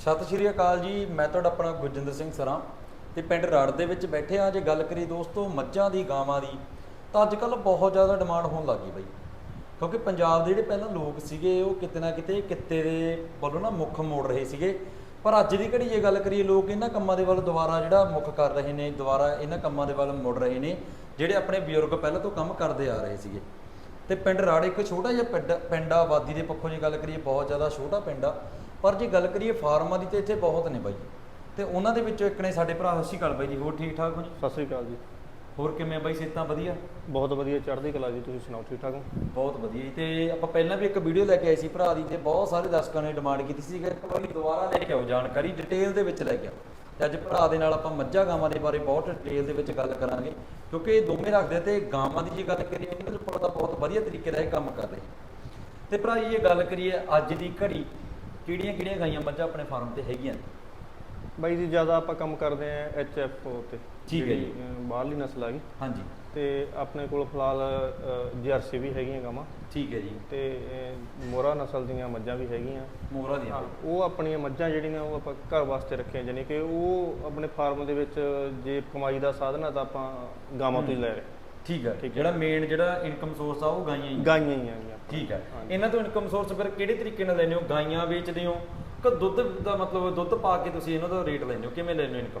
ਸਤਿ ਸ਼੍ਰੀ ਅਕਾਲ ਜੀ, ਮੈਂ ਤੁਹਾਡਾ ਆਪਣਾ ਗੁਰਜਿੰਦਰ ਸਿੰਘ ਸਰਾਂ ਤੇ ਪਿੰਡ ਰੜ ਦੇ ਵਿੱਚ ਬੈਠੇ ਆ ਜੇ ਗੱਲ ਕਰੀ ਦੋਸਤੋ ਮੱਝਾਂ ਦੀ, ਗਾਵਾਂ ਦੀ, ਤਾਂ ਅੱਜ ਕੱਲ ਬਹੁਤ ਜ਼ਿਆਦਾ ਡਿਮਾਂਡ ਹੋਣ ਲੱਗੀ ਬਈ। ਕਿਉਂਕਿ ਪੰਜਾਬ ਦੇ ਜਿਹੜੇ ਪਹਿਲਾਂ ਲੋਕ ਸੀਗੇ, ਉਹ ਕਿਤੇ ਨਾ ਕਿਤੇ ਕਿੱਤੇ ਦੇ ਵੱਲੋਂ ਨਾ ਮੁੱਖ ਮੋੜ ਰਹੇ ਸੀਗੇ। ਪਰ ਅੱਜ ਦੀ ਘੜੀ ਜੇ ਗੱਲ ਕਰੀਏ ਲੋਕ ਇਹਨਾਂ ਕੰਮਾਂ ਦੇ ਵੱਲ ਦੁਬਾਰਾ ਜਿਹੜਾ ਮੁੱਖ ਕਰ ਰਹੇ ਨੇ, ਦੁਬਾਰਾ ਇਹਨਾਂ ਕੰਮਾਂ ਦੇ ਵੱਲ ਮੁੜ ਰਹੇ ਨੇ, ਜਿਹੜੇ ਆਪਣੇ ਬਜ਼ੁਰਗ ਪਹਿਲਾਂ ਤੋਂ ਕੰਮ ਕਰਦੇ ਆ ਰਹੇ ਸੀਗੇ। ਤੇ ਪਿੰਡ ਰਾੜ ਇੱਕ ਛੋਟਾ ਜਿਹਾ ਪਿੰਡ ਪਿੰਡ ਆਬਾਦੀ ਦੇ ਪੱਖੋਂ ਜੇ ਗੱਲ ਕਰੀਏ ਬਹੁਤ ਜ਼ਿਆਦਾ ਛੋਟਾ ਪਿੰਡ ਆ। ਪਰ ਜੇ ਗੱਲ ਕਰੀਏ ਫਾਰਮਾਂ ਦੀ ਤੇ ਇੱਥੇ ਬਹੁਤ ਨੇ ਬਾਈ। ਤੇ ਉਹਨਾਂ ਦੇ ਵਿੱਚੋਂ ਇੱਕ ਨੇ ਸਾਡੇ ਭਰਾ ਸਤਿ ਸ਼੍ਰੀ ਅਕਾਲ ਬਾਈ ਜੀ ਹੋਰ ਠੀਕ ਠਾਕ ਹੋ ਜੀ? ਸਤਿ ਸ੍ਰੀ ਅਕਾਲ ਜੀ। ਹੋਰ ਕਿਵੇਂ ਆ ਬਾਈ ਸਿਹਤਾਂ ਵਧੀਆ? ਬਹੁਤ ਵਧੀਆ ਚੜ੍ਹਦੀ ਕਲਾ ਜੀ ਤੁਸੀਂ ਸੁਣਾਓ ਠੀਕ ਠਾਕ ਹੋ? ਬਹੁਤ ਵਧੀਆ ਜੀ। ਤੇ ਆਪਾਂ ਪਹਿਲਾਂ ਵੀ ਇੱਕ ਵੀਡੀਓ ਲੈ ਕੇ ਆਏ ਸੀ ਭਰਾ ਦੀ ਤੇ ਬਹੁਤ ਸਾਰੇ ਦਰਸ਼ਕਾਂ ਨੇ ਡਿਮਾਂਡ ਕੀਤੀ ਸੀ ਕਿ ਇੱਕ ਵਾਰੀ ਦੁਬਾਰਾ ਲੈ ਕੇ ਆਓ ਜਾਣਕਾਰੀ ਡਿਟੇਲ ਦੇ ਵਿੱਚ ਲੈ ਕੇ ਆਓ। ਤੇ ਅੱਜ ਭਰਾ ਦੇ ਨਾਲ ਆਪਾਂ ਮੱਝਾਂ ਗਾਵਾਂ ਦੇ ਬਾਰੇ ਬਹੁਤ ਡਿਟੇਲ ਦੇ ਵਿੱਚ ਗੱਲ ਕਰਾਂਗੇ ਕਿਉਂਕਿ ਇਹ ਦੋਵੇਂ ਰੱਖਦੇ ਆ ਤੇ ਗਾਵਾਂ ਦੀ ਜੇ ਗੱਲ ਕਰੀਏ ਉਹਨਾਂ ਦੇ ਉੱਪਰ ਤਾਂ ਬਹੁਤ ਵਧੀਆ ਤਰੀਕੇ ਦਾ ਇਹ ਕੰਮ ਕਰ ਰਹੇ ਤੇ ਭਰਾ ਜੀ ਇਹ ਗੱਲ ਕਰੀਏ ਅੱਜ ਦੀ ਘੜੀ ਕਿਹੜੀਆਂ ਕਿਹੜੀਆਂ ਗਾਈਆਂ ਮੱਝਾਂ ਆਪਣੇ ਫਾਰਮ ਤੇ ਹੈਗੀਆਂ ਬਾਈ ਜੀ ਜ਼ਿਆਦਾ ਆਪਾਂ ਕੰਮ ਕਰਦੇ ਆਂ ਐਚ ਐਫ ਤੇ ਠੀਕ ਹੈ ਜਿਹੜੀ, ਜੀ। ਅਹ, ਬਾਹਰਲੀ ਨਸਲ ਆ ਗਈ। ਹਾਂਜੀ। ਤੇ ਆਪਣੇ ਕੋਲ ਫਿਲਹਾਲ ਜਰਸੀ ਵੀ ਹੈਗੀਆਂ ਗਾਵਾਂ। ਠੀਕ ਹੈ ਜੀ। ਤੇ ਅਹ, ਮੋਰਾ ਨਸਲ ਦੀਆਂ ਮੱਝਾਂ ਵੀ ਹੈਗੀਆਂ। ਮੋਹਰਾ ਦੀਆਂ। ਉਹ ਆਪਣੀਆਂ ਮੱਝਾਂ ਜਿਹੜੀਆਂ ਉਹ ਆਪਾਂ ਘਰ ਵਾਸਤੇ ਰੱਖੀਆਂ ਜਾਨੀ ਕਿ ਉਹ ਆਪਣੇ ਫਾਰਮ ਦੇ ਵਿੱਚ ਜੇ ਕਮਾਈ ਦਾ ਸਾਧਨ ਆ ਤਾਂ ਆਪਾਂ ਗਾਵਾਂ ਤੋਂ ਹੀ ਲੈ ਰਹੇ। ਠੀਕ ਹੈ ਠੀਕ ਹੈ। ਜਿਹੜਾ ਮੇਨ ਜਿਹੜਾ ਇਨਕਮ ਸੋਰਸ ਆ ਉਹ ਗਾਈਆਂ ਹੀ ਆ। ਗਾਈਆਂ ਹੀ ਆਗੀਆਂ ਠੀਕ ਹੈ। ਹਾਂਜੀ। ਇਹਨਾਂ ਤੋਂ ਇਨਕਮ ਸੋਰਸ ਫਿਰ ਕਿਹੜੇ ਤਰੀਕੇ ਨਾਲ ਲੈਂਦੇ ਹੋ? ਗਾਈਆਂ ਵੇਚਦੇ ਹੋ ਕਿ ਦੁੱਧ ਦਾ ਮਤਲਬ ਦੁੱਧ ਪਾ ਕੇ ਤੁਸੀਂ ਇਹਨਾਂ ਦਾ ਰੇਟ ਲੈਂਦੇ ਹੋ? ਕਿਵੇਂ ਲੈਂਦੇ ਹੋ ਇਨਕਮ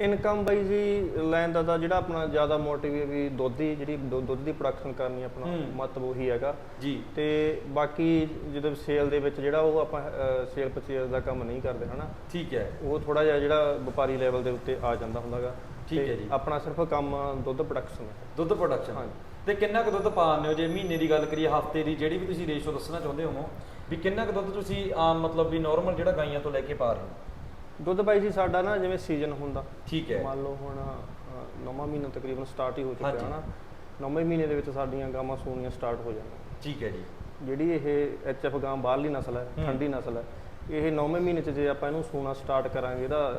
ਇਨਕਮ ਬਾਈ ਜੀ ਲੈਣ ਦਾ ਤਾਂ ਜਿਹੜਾ ਆਪਣਾ ਜ਼ਿਆਦਾ ਮੋਟਿਵ ਹੈ ਵੀ ਦੁੱਧ ਦੀ ਜਿਹੜੀ ਦੁ- ਦੁੱਧ ਦੀ ਪ੍ਰੋਡਕਸ਼ਨ ਕਰਨੀ ਆਪਣਾ ਹੂੰ। ਮਤਲਬ ਉਹੀ ਹੈਗਾ। ਜੀ। ਤੇ ਬਾਕੀ ਜਦੋਂ ਸੇਲ ਦੇ ਵਿੱਚ ਜਿਹੜਾ ਉਹ ਆਪਾਂ ਸੇਲ ਪਰਚੇਜ਼ ਦਾ ਕੰਮ ਨਹੀਂ ਕਰਦੇ ਹਨਾ? ਠੀਕ ਹੈ। ਉਹ ਥੋੜਾ ਜਿਹਾ ਜਿਹੜਾ ਵਪਾਰੀ ਲੈਵਲ ਦੇ ਉੱਤੇ ਆ ਜਾਂਦਾ ਹੁੰਦਾਗਾ। ਠੀਕ ਹੈ ਜੀ। ਆਪਣਾ ਸਿਰਫ ਕੰਮ ਦੁੱਧ ਪ੍ਰੋਡਕਸ਼ਨ ਹੈ। ਦੁੱਧ ਪ੍ਰੋਡਕਸ਼ਨ। ਤੇ ਕਿੰਨਾ ਕੁ ਦੁੱਧ ਪਾਉਂਦੇ ਹੋ? ਜੇ ਮਹੀਨੇ ਦੀ ਗੱਲ ਕਰੀਏ ਹਫ਼ਤੇ ਦੀ ਜਿਹੜੀ ਵੀ ਤੁਸੀਂ ਰੇਸ਼ੋ ਦੱਸਣਾ ਚਾਹੁੰਦੇ ਹੋ ਵੀ ਕਿੰਨਾ ਕੁ ਦੁੱਧ ਤੁਸੀਂ ਆਮ ਮਤਲਬ ਵੀ ਨਾਰਮਲ ਜਿਹੜਾ ਗਾਈਆਂ ਤੋਂ ਲੈ ਕੇ ਪਾ ਰਹੇ ਹੋ? ਦੁੱਧ ਬਾਈ ਜੀ ਸਾਡਾ ਨਾ ਜਿਵੇਂ ਸੀਜ਼ਨ ਹੁੰਦਾ। ਠੀਕ ਹੈ। ਮੰਨ ਲਓ ਹੁਣ ਨੌਵਾਂ ਮਹੀਨਾ ਤਕਰੀਬਨ ਸਟਾਰਟ ਹੀ ਹੋ। ਚੁੱਕਿਆ ਹਨਾ। ਨੌਵੇਂ ਮਹੀਨੇ ਦੇ ਵਿੱਚ ਸਾਡੀਆਂ ਗਾਵਾਂ ਸੂਣੀਆਂ ਸਟਾਰਟ ਹੋ ਜਾਂਦੀਆਂ। ਠੀਕ ਹੈ ਜੀ। ਜਿਹੜੀ ਇਹ ਐਚ ਐਫ ਗਾਂ ਬਾਹਰਲੀ ਨਸਲ ਹੈ ਹੂੰ। ਠੰਡੀ ਨਸਲ ਹੈ ਇਹ ਨੌਵੇਂ ਮਹੀਨੇ ਚ ਜੇ ਆਪਾਂ ਇਹਨੂੰ ਸੂਣਾ ਸਟਾਰਟ ਕਰਾਂਗੇ ਇਹਦਾ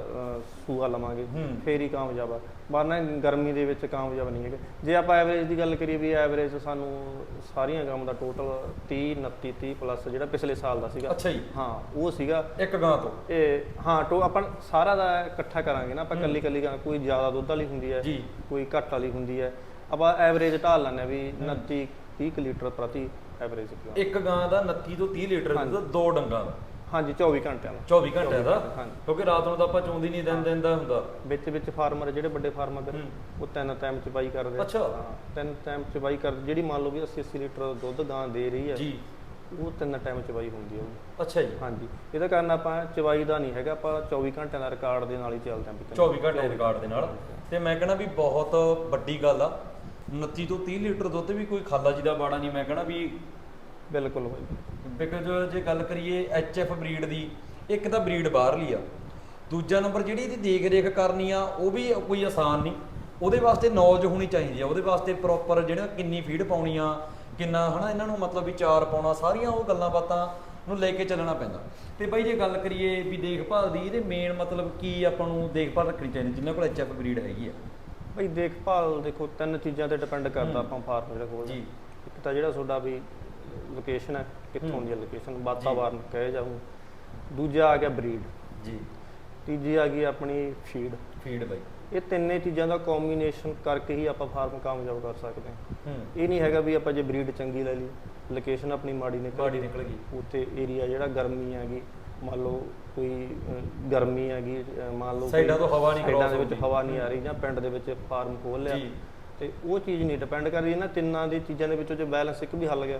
ਸੂਆ ਲਵਾਂਗੇ। ਫੇਰ ਹੀ ਕਾਮਯਾਬ ਆ। ਵਰਨਾ ਗਰਮੀ ਦੇ ਵਿੱਚ ਕਾਮਯਾਬ ਨਹੀਂ ਹੈਗੇ। ਜੇ ਆਪਾਂ ਐਵਰੇਜ ਦੀ ਗੱਲ ਕਰੀਏ ਵੀ ਐਵਰੇਜ ਸਾਨੂੰ ਸਾਰੀਆਂ ਗਾਵਾਂ ਦਾ ਟੋਟਲ 30 29 30 ਪਲੱਸ ਜਿਹੜਾ ਪਿਛਲੇ ਸਾਲ ਦਾ ਸੀਗਾ। ਅੱਛਾ ਜੀ। ਹਾਂ ਉਹ ਸੀਗਾ। ਇੱਕ ਗਾਂ ਤੋਂ। ਇਹ ਹਾਂ ਟੋ ਆਪਾਂ ਸਾਰਾ ਦਾ ਇਕੱਠਾ ਕਰਾਂਗੇ ਨਾ। ਆਪਾਂ। ਕੱਲੀ ਕੱਲੀ ਗਾਂ ਕੋਈ ਜ਼ਿਆਦਾ ਦੁੱਧ ਵਾਲੀ ਹੁੰਦੀ ਹੈ ਜੀ। ਕੋਈ ਘੱਟ ਵਾਲੀ ਹੁੰਦੀ ਹੈ। ਆਪਾਂ ਐਵਰੇਜ ਢਾਲ ਲੈਂਦੇ ਹਾਂ ਵੀ ਹੂੰ। 29 30 ਕੁ ਲੀਟਰ ਪ੍ਰਤੀ ਐਵਰੇਜ ਇੱਕ ਗਾਂ ਦਾ 29 ਤੋਂ 30 ਲੀਟਰ। ਦੁੱਧ ਦੋ ਡੰਗਾਂ ਦਾ। ਹਾਂਜੀ 24 ਘੰਟਿਆਂ ਦਾ। 24 ਘੰਟਿਆਂ ਦਾ? ਹਾਂਜੀ। ਕਿਉਂਕਿ ਰਾਤ ਨੂੰ ਤਾਂ ਆਪਾਂ ਚੋਂਦੀ ਨਹੀਂ ਦਿਨ ਦਿਨ ਦਾ ਹੁੰਦਾ। ਵਿੱਚ ਵਿੱਚ ਫਾਰਮਰ ਜਿਹੜੇ ਵੱਡੇ ਫਾਰਮਰ ਦੇ ਹੂੰ। ਉਹ ਤਿੰਨ ਟਾਈਮ ਚ ਬਾਈ ਕਰਦੇ ਆ। ਅੱਛਾ। ਹਾਂ ਤਿੰਨ ਟਾਈਮ ਚ ਬਾਈ ਕਰਦੇ ਜਿਹੜੀ ਮੰਨ ਲਓ ਵੀ 80 80 ਲੀਟਰ ਦੁੱਧ ਗਾਂ ਦੇ ਰਹੀ ਹੈ ਜੀ। ਉਹ ਤਿੰਨ ਟਾਈਮ ਚ ਬਾਈ ਹੁੰਦੀ ਹੈ ਉਹਦੀ। ਅੱਛਾ ਜੀ। ਹਾਂਜੀ। ਇਹਦਾ ਕਾਰਨ ਆਪਾਂ ਚਵਾਈ ਦਾ ਨਹੀਂ ਹੈਗਾ ਆਪਾਂ 24 ਘੰਟਿਆਂ ਦਾ ਰਿਕਾਰਡ ਦੇ ਨਾਲ ਹੀ ਚੱਲਦੇ ਵੀ ਤਿੰਨ- 24 ਘੰਟੇ ਰਿਕਾਰਡ ਦੇ ਨਾਲ। ਤੇ ਮੈਂ ਕਹਿੰਦਾ ਵੀ ਬਹੁਤ ਵੱਡੀ ਗੱਲ ਆ। 29 ਤੋਂ 30 ਲੀਟਰ ਦੁੱਧ ਵੀ ਕੋਈ ਖਾਲਾ ਜੀ ਦਾ ਬਾੜਾ ਨਹੀਂ ਮੈਂ ਕਹਿੰਦਾ ਵੀ ਬਿਲਕੁਲ ਬਾਈ। ਬਿਕਾਜ਼ ਜੇ ਗੱਲ ਕਰੀਏ ਐਫ ਬਰੀਡ ਦੀ ਇੱਕ ਤਾਂ ਬਰੀਡ ਬਾਹਰਲੀ ਆ। ਦੂਜਾ ਨੰਬਰ ਜਿਹੜੀ ਇਹਦੀ ਦੇਖ ਰੇਖ ਕਰਨੀ ਆ ਉਹ ਵੀ ਕੋਈ ਆਸਾਨ ਨਹੀਂ। ਉਹਦੇ ਵਾਸਤੇ ਨੌਲੇਜ ਹੋਣੀ ਚਾਹੀਦੀ ਆ। ਉਹਦੇ ਵਾਸਤੇ ਪ੍ਰੋਪਰ ਜਿਹੜਾ ਕਿੰਨੀ ਫੀਡ ਪਾਉਣੀ ਆ ਕਿੰਨਾ ਹਨਾ ਇਹਨਾਂ ਨੂੰ ਮਤਲਬ ਵੀ ਚਾਰ ਪਾਉਣਾ ਸਾਰੀਆਂ ਉਹ ਗੱਲਾਂ ਬਾਤਾਂ ਨੂੰ ਲੈ ਕੇ ਚੱਲਣਾ ਪੈਂਦਾ। ਤੇ ਬਾਈ ਜੇ ਗੱਲ ਕਰੀਏ ਵੀ ਦੇਖਭਾਲ ਦੀ ਇਹਦੇ ਮੇਨ ਮਤਲਬ ਕੀ ਆਪਾਂ ਨੂੰ ਦੇਖਭਾਲ ਰੱਖਣੀ ਚਾਹੀਦੀ ਜਿਨ੍ਹਾਂ ਕੋਲ ਐਫ ਬਰੀਡ ਹੈਗੀ ਆ। ਭਾਈ ਦੇਖਭਾਲ ਦੇਖੋ ਤਿੰਨ ਚੀਜ਼ਾਂ ਤੇ ਡਿਪੈਂਡ। ਕਰਦਾ ਆਪਾਂ ਫਾਰਮ ਜਿਹੜਾ ਕੋਲ। ਜੀ। ਇੱਕ ਤਾਂ ਜਿਹੜਾ ਤੁਹਾਡਾ ਵੀ ਲੋਕੇਸ਼ਨ ਹੈ ਕਿੱਥੋਂ। ਦੀ ਲੋਕੇਸ਼ਨ ਵਾਤਾਵਰਨ ਕਹੇ ਜਾਊ ਦੂਜਾ ਆ ਗਿਆ ਬਰੀਡ ਜੀ। ਤੀਜੀ ਆ ਗਈ ਆਪਣੀ ਫੀਡ ਫੀਡ ਬਾਈ। ਇਹ ਤਿੰਨੇ ਚੀਜ਼ਾਂ ਦਾ ਕੰਬੀਨੇਸ਼ਨ ਕਰਕੇ ਹੀ ਆਪਾਂ ਫਾਰਮ ਕਾਮਯਾਬ ਕਰ ਸਕਦੇ ਹਾਂ। ਇਹ ਨਹੀਂ ਹੈਗਾ ਵੀ ਆਪਾਂ ਜੇ ਬਰੀਡ ਚੰਗੀ ਲੈ ਲਈ ਲੋਕੇਸ਼ਨ ਆਪਣੀ ਮਾੜੀ ਨਿਕਲ ਗਈ। ਉੱਥੇ ਏਰੀਆ ਜਿਹੜਾ ਗਰਮੀ ਹੈਗੀ ਮੰਨ ਲਓ ਕੋਈ ਗਰਮੀ ਹੈਗੀ ਮੰਨ ਲਓ ਸਾਈਡਾਂ ਤੋਂ ਹਵਾ ਨਹੀਂ cross ਦੇ ਵਿੱਚ। ਹਵਾ ਨਹੀਂ ਆ ਰਹੀ ਜਾਂ ਪਿੰਡ ਦੇ ਵਿੱਚ ਫਾਰਮ ਖੋਲ ਲਿਆ। ਤੇ ਉਹ ਚੀਜ਼ ਨਹੀਂ ਡਿਪੈਂਡ ਕਰਦੀ ਇਹਨਾਂ ਤਿੰਨਾਂ ਦੀ ਚੀਜ਼ਾਂ ਦੇ ਵਿੱਚੋਂ ਜੇ ਬੈਲੈਂਸ ਇੱਕ ਵੀ ਹੱਲ ਗਿਆ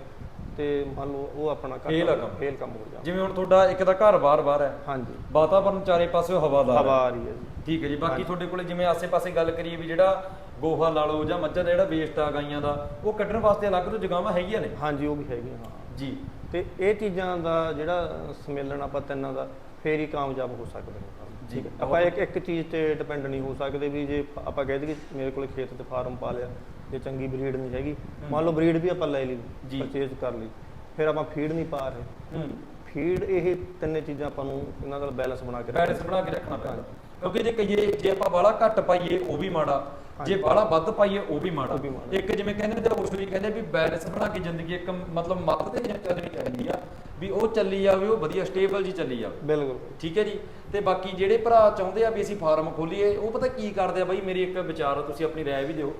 ਤੇ ਮੰਨ ਲਓ ਉਹ ਆਪਣਾ Fail ਆ ਕੰਮ। ਫੇਲ ਕੰਮ ਹੋ ਜਾਂਦਾ। ਜਿਵੇਂ ਹੁਣ ਤੁਹਾਡਾ ਇੱਕ ਤਾਂ ਘਰ ਬਾਰ-ਬਾਰ ਹੈ। ਹਾਂਜੀ। ਵਾਤਾਵਰਨ ਚਾਰੇ ਪਾਸੇ ਹਵਾਦਾਰ ਹਵਾ ਹੈ। ਆ ਰਹੀ ਹੈ ਜੀ। ਠੀਕ ਹੈ ਜੀ। ਬਾਕੀ। ਤੁਹਾਡੇ ਕੋਲੇ ਜਿਵੇਂ ਆਸੇ-ਪਾਸੇ ਗੱਲ ਕਰੀਏ ਵੀ ਜਿਹੜਾ ਗੋਹਾ ਲਾ ਲਓ ਜਾਂ ਮੱਝਾਂ ਦਾ ਜਿਹੜਾ ਵੇਸਟ ਆ ਗਾਈਆਂ ਦਾ ਉਹ ਕੱਢਣ ਵਾਸਤੇ ਅਲੱਗ ਤੋਂ ਜਗਾਵਾਂ ਹੈਗੀਆਂ ਨੇ? ਹਾਂਜੀ ਉਹ ਵੀ ਹੈਗੀ ਹਾਂ। ਜੀ। ਤੇ ਇਹ ਚੀਜ਼ਾਂ ਦਾ ਜਿਹੜਾ ਸਮੇਲਨ ਆਪਾਂ ਤਿੰਨਾਂ ਦਾ ਫੇਰ ਹੀ ਕਾਮਯਾਬ ਹੋ ਸਕਦੇ ਹਾਂ ਜੀ, ਠੀਕ ਹੈ ਬਹੁਤ ਆਪਾਂ ਇੱਕ ਇੱਕ ਚੀਜ਼ ਤੇ ਡਿਪੈਂਡ ਨਹੀਂ ਹੋ ਸਕਦੇ ਵੀ ਜੇ ਆਪਾਂ ਕਹਿ ਦਈਏ ਮੇਰੇ ਕੋਲ ਖੇਤ ਤੇ ਫਾਰਮ ਪਾ ਲਿਆ ਜੇ ਚੰਗੀ ਬਰੀਡ ਨਹੀਂ ਹੈਗੀ। ਮੰਨ ਲਓ ਬਰੀਡ ਵੀ ਆਪਾਂ ਲੈ ਲਈ। ਪਰਚੇਜ਼ ਕਰ ਲਈ। ਫਿਰ ਆਪਾਂ ਫੀਡ ਨਹੀਂ ਪਾ ਰਹੇ। ਫੀਡ ਇਹ ਤਿੰਨੇ ਚੀਜ਼ਾਂ ਆਪਾਂ ਨੂੰ ਇਹਨਾਂ ਦਾ ਬੈਲੈਂਸ ਬਣਾ ਕੇ ਬੈਲੈਂਸ ਬਣਾ ਕੇ ਰੱਖਣਾ ਪੈਂਦਾ। ਕਿਉਂਕਿ ਜੇ ਕਹੀਏ ਜੇ ਆਪਾਂ ਬਾਲਾ ਘੱਟ ਪਾਈਏ ਉਹ ਵੀ ਮਾੜਾ। ਜੇ ਬਾਲਾ ਵੱਧ ਪਾਈਏ ਉਹ ਵੀ ਮਾੜਾ। ਇੱਕ ਜਿਵੇਂ ਕਹਿੰਦੇ ਨੇ ਤੇ ਉਸ ਵੀ ਕਹਿੰਦੇ ਵੀ ਬੈਲੈਂਸ ਬਣਾ ਕੇ ਜ਼ਿੰਦਗੀ ਇੱਕ ਮਤਲਬ ਮੱਤ ਤੇ ਚੱਲਣੀ ਚਾਹੀਦੀ ਆ। ਵੀ ਉਹ ਚੱਲੀ ਜਾਵੇ ਉਹ ਵਧੀਆ ਸਟੇਬਲ ਜੀ ਚੱਲੀ ਜਾਵੇ। ਬਿਲਕੁਲ। ਠੀਕ ਹੈ ਜੀ? ਤੇ ਬਾਕੀ ਜਿਹੜੇ ਭਰਾ ਚਾਹੁੰਦੇ ਆ ਵੀ ਅਸੀਂ ਫਾਰਮ ਖੋਲੀਏ ਉਹ ਪਤਾ ਕੀ ਕਰਦੇ ਆ ਬਾਈ? ਮੇਰੀ ਇੱਕ ਵਿਚਾਰ ਆ ਤੁਸੀਂ ਆਪਣੀ ਰਾਏ ਵੀ ਦਿਓ।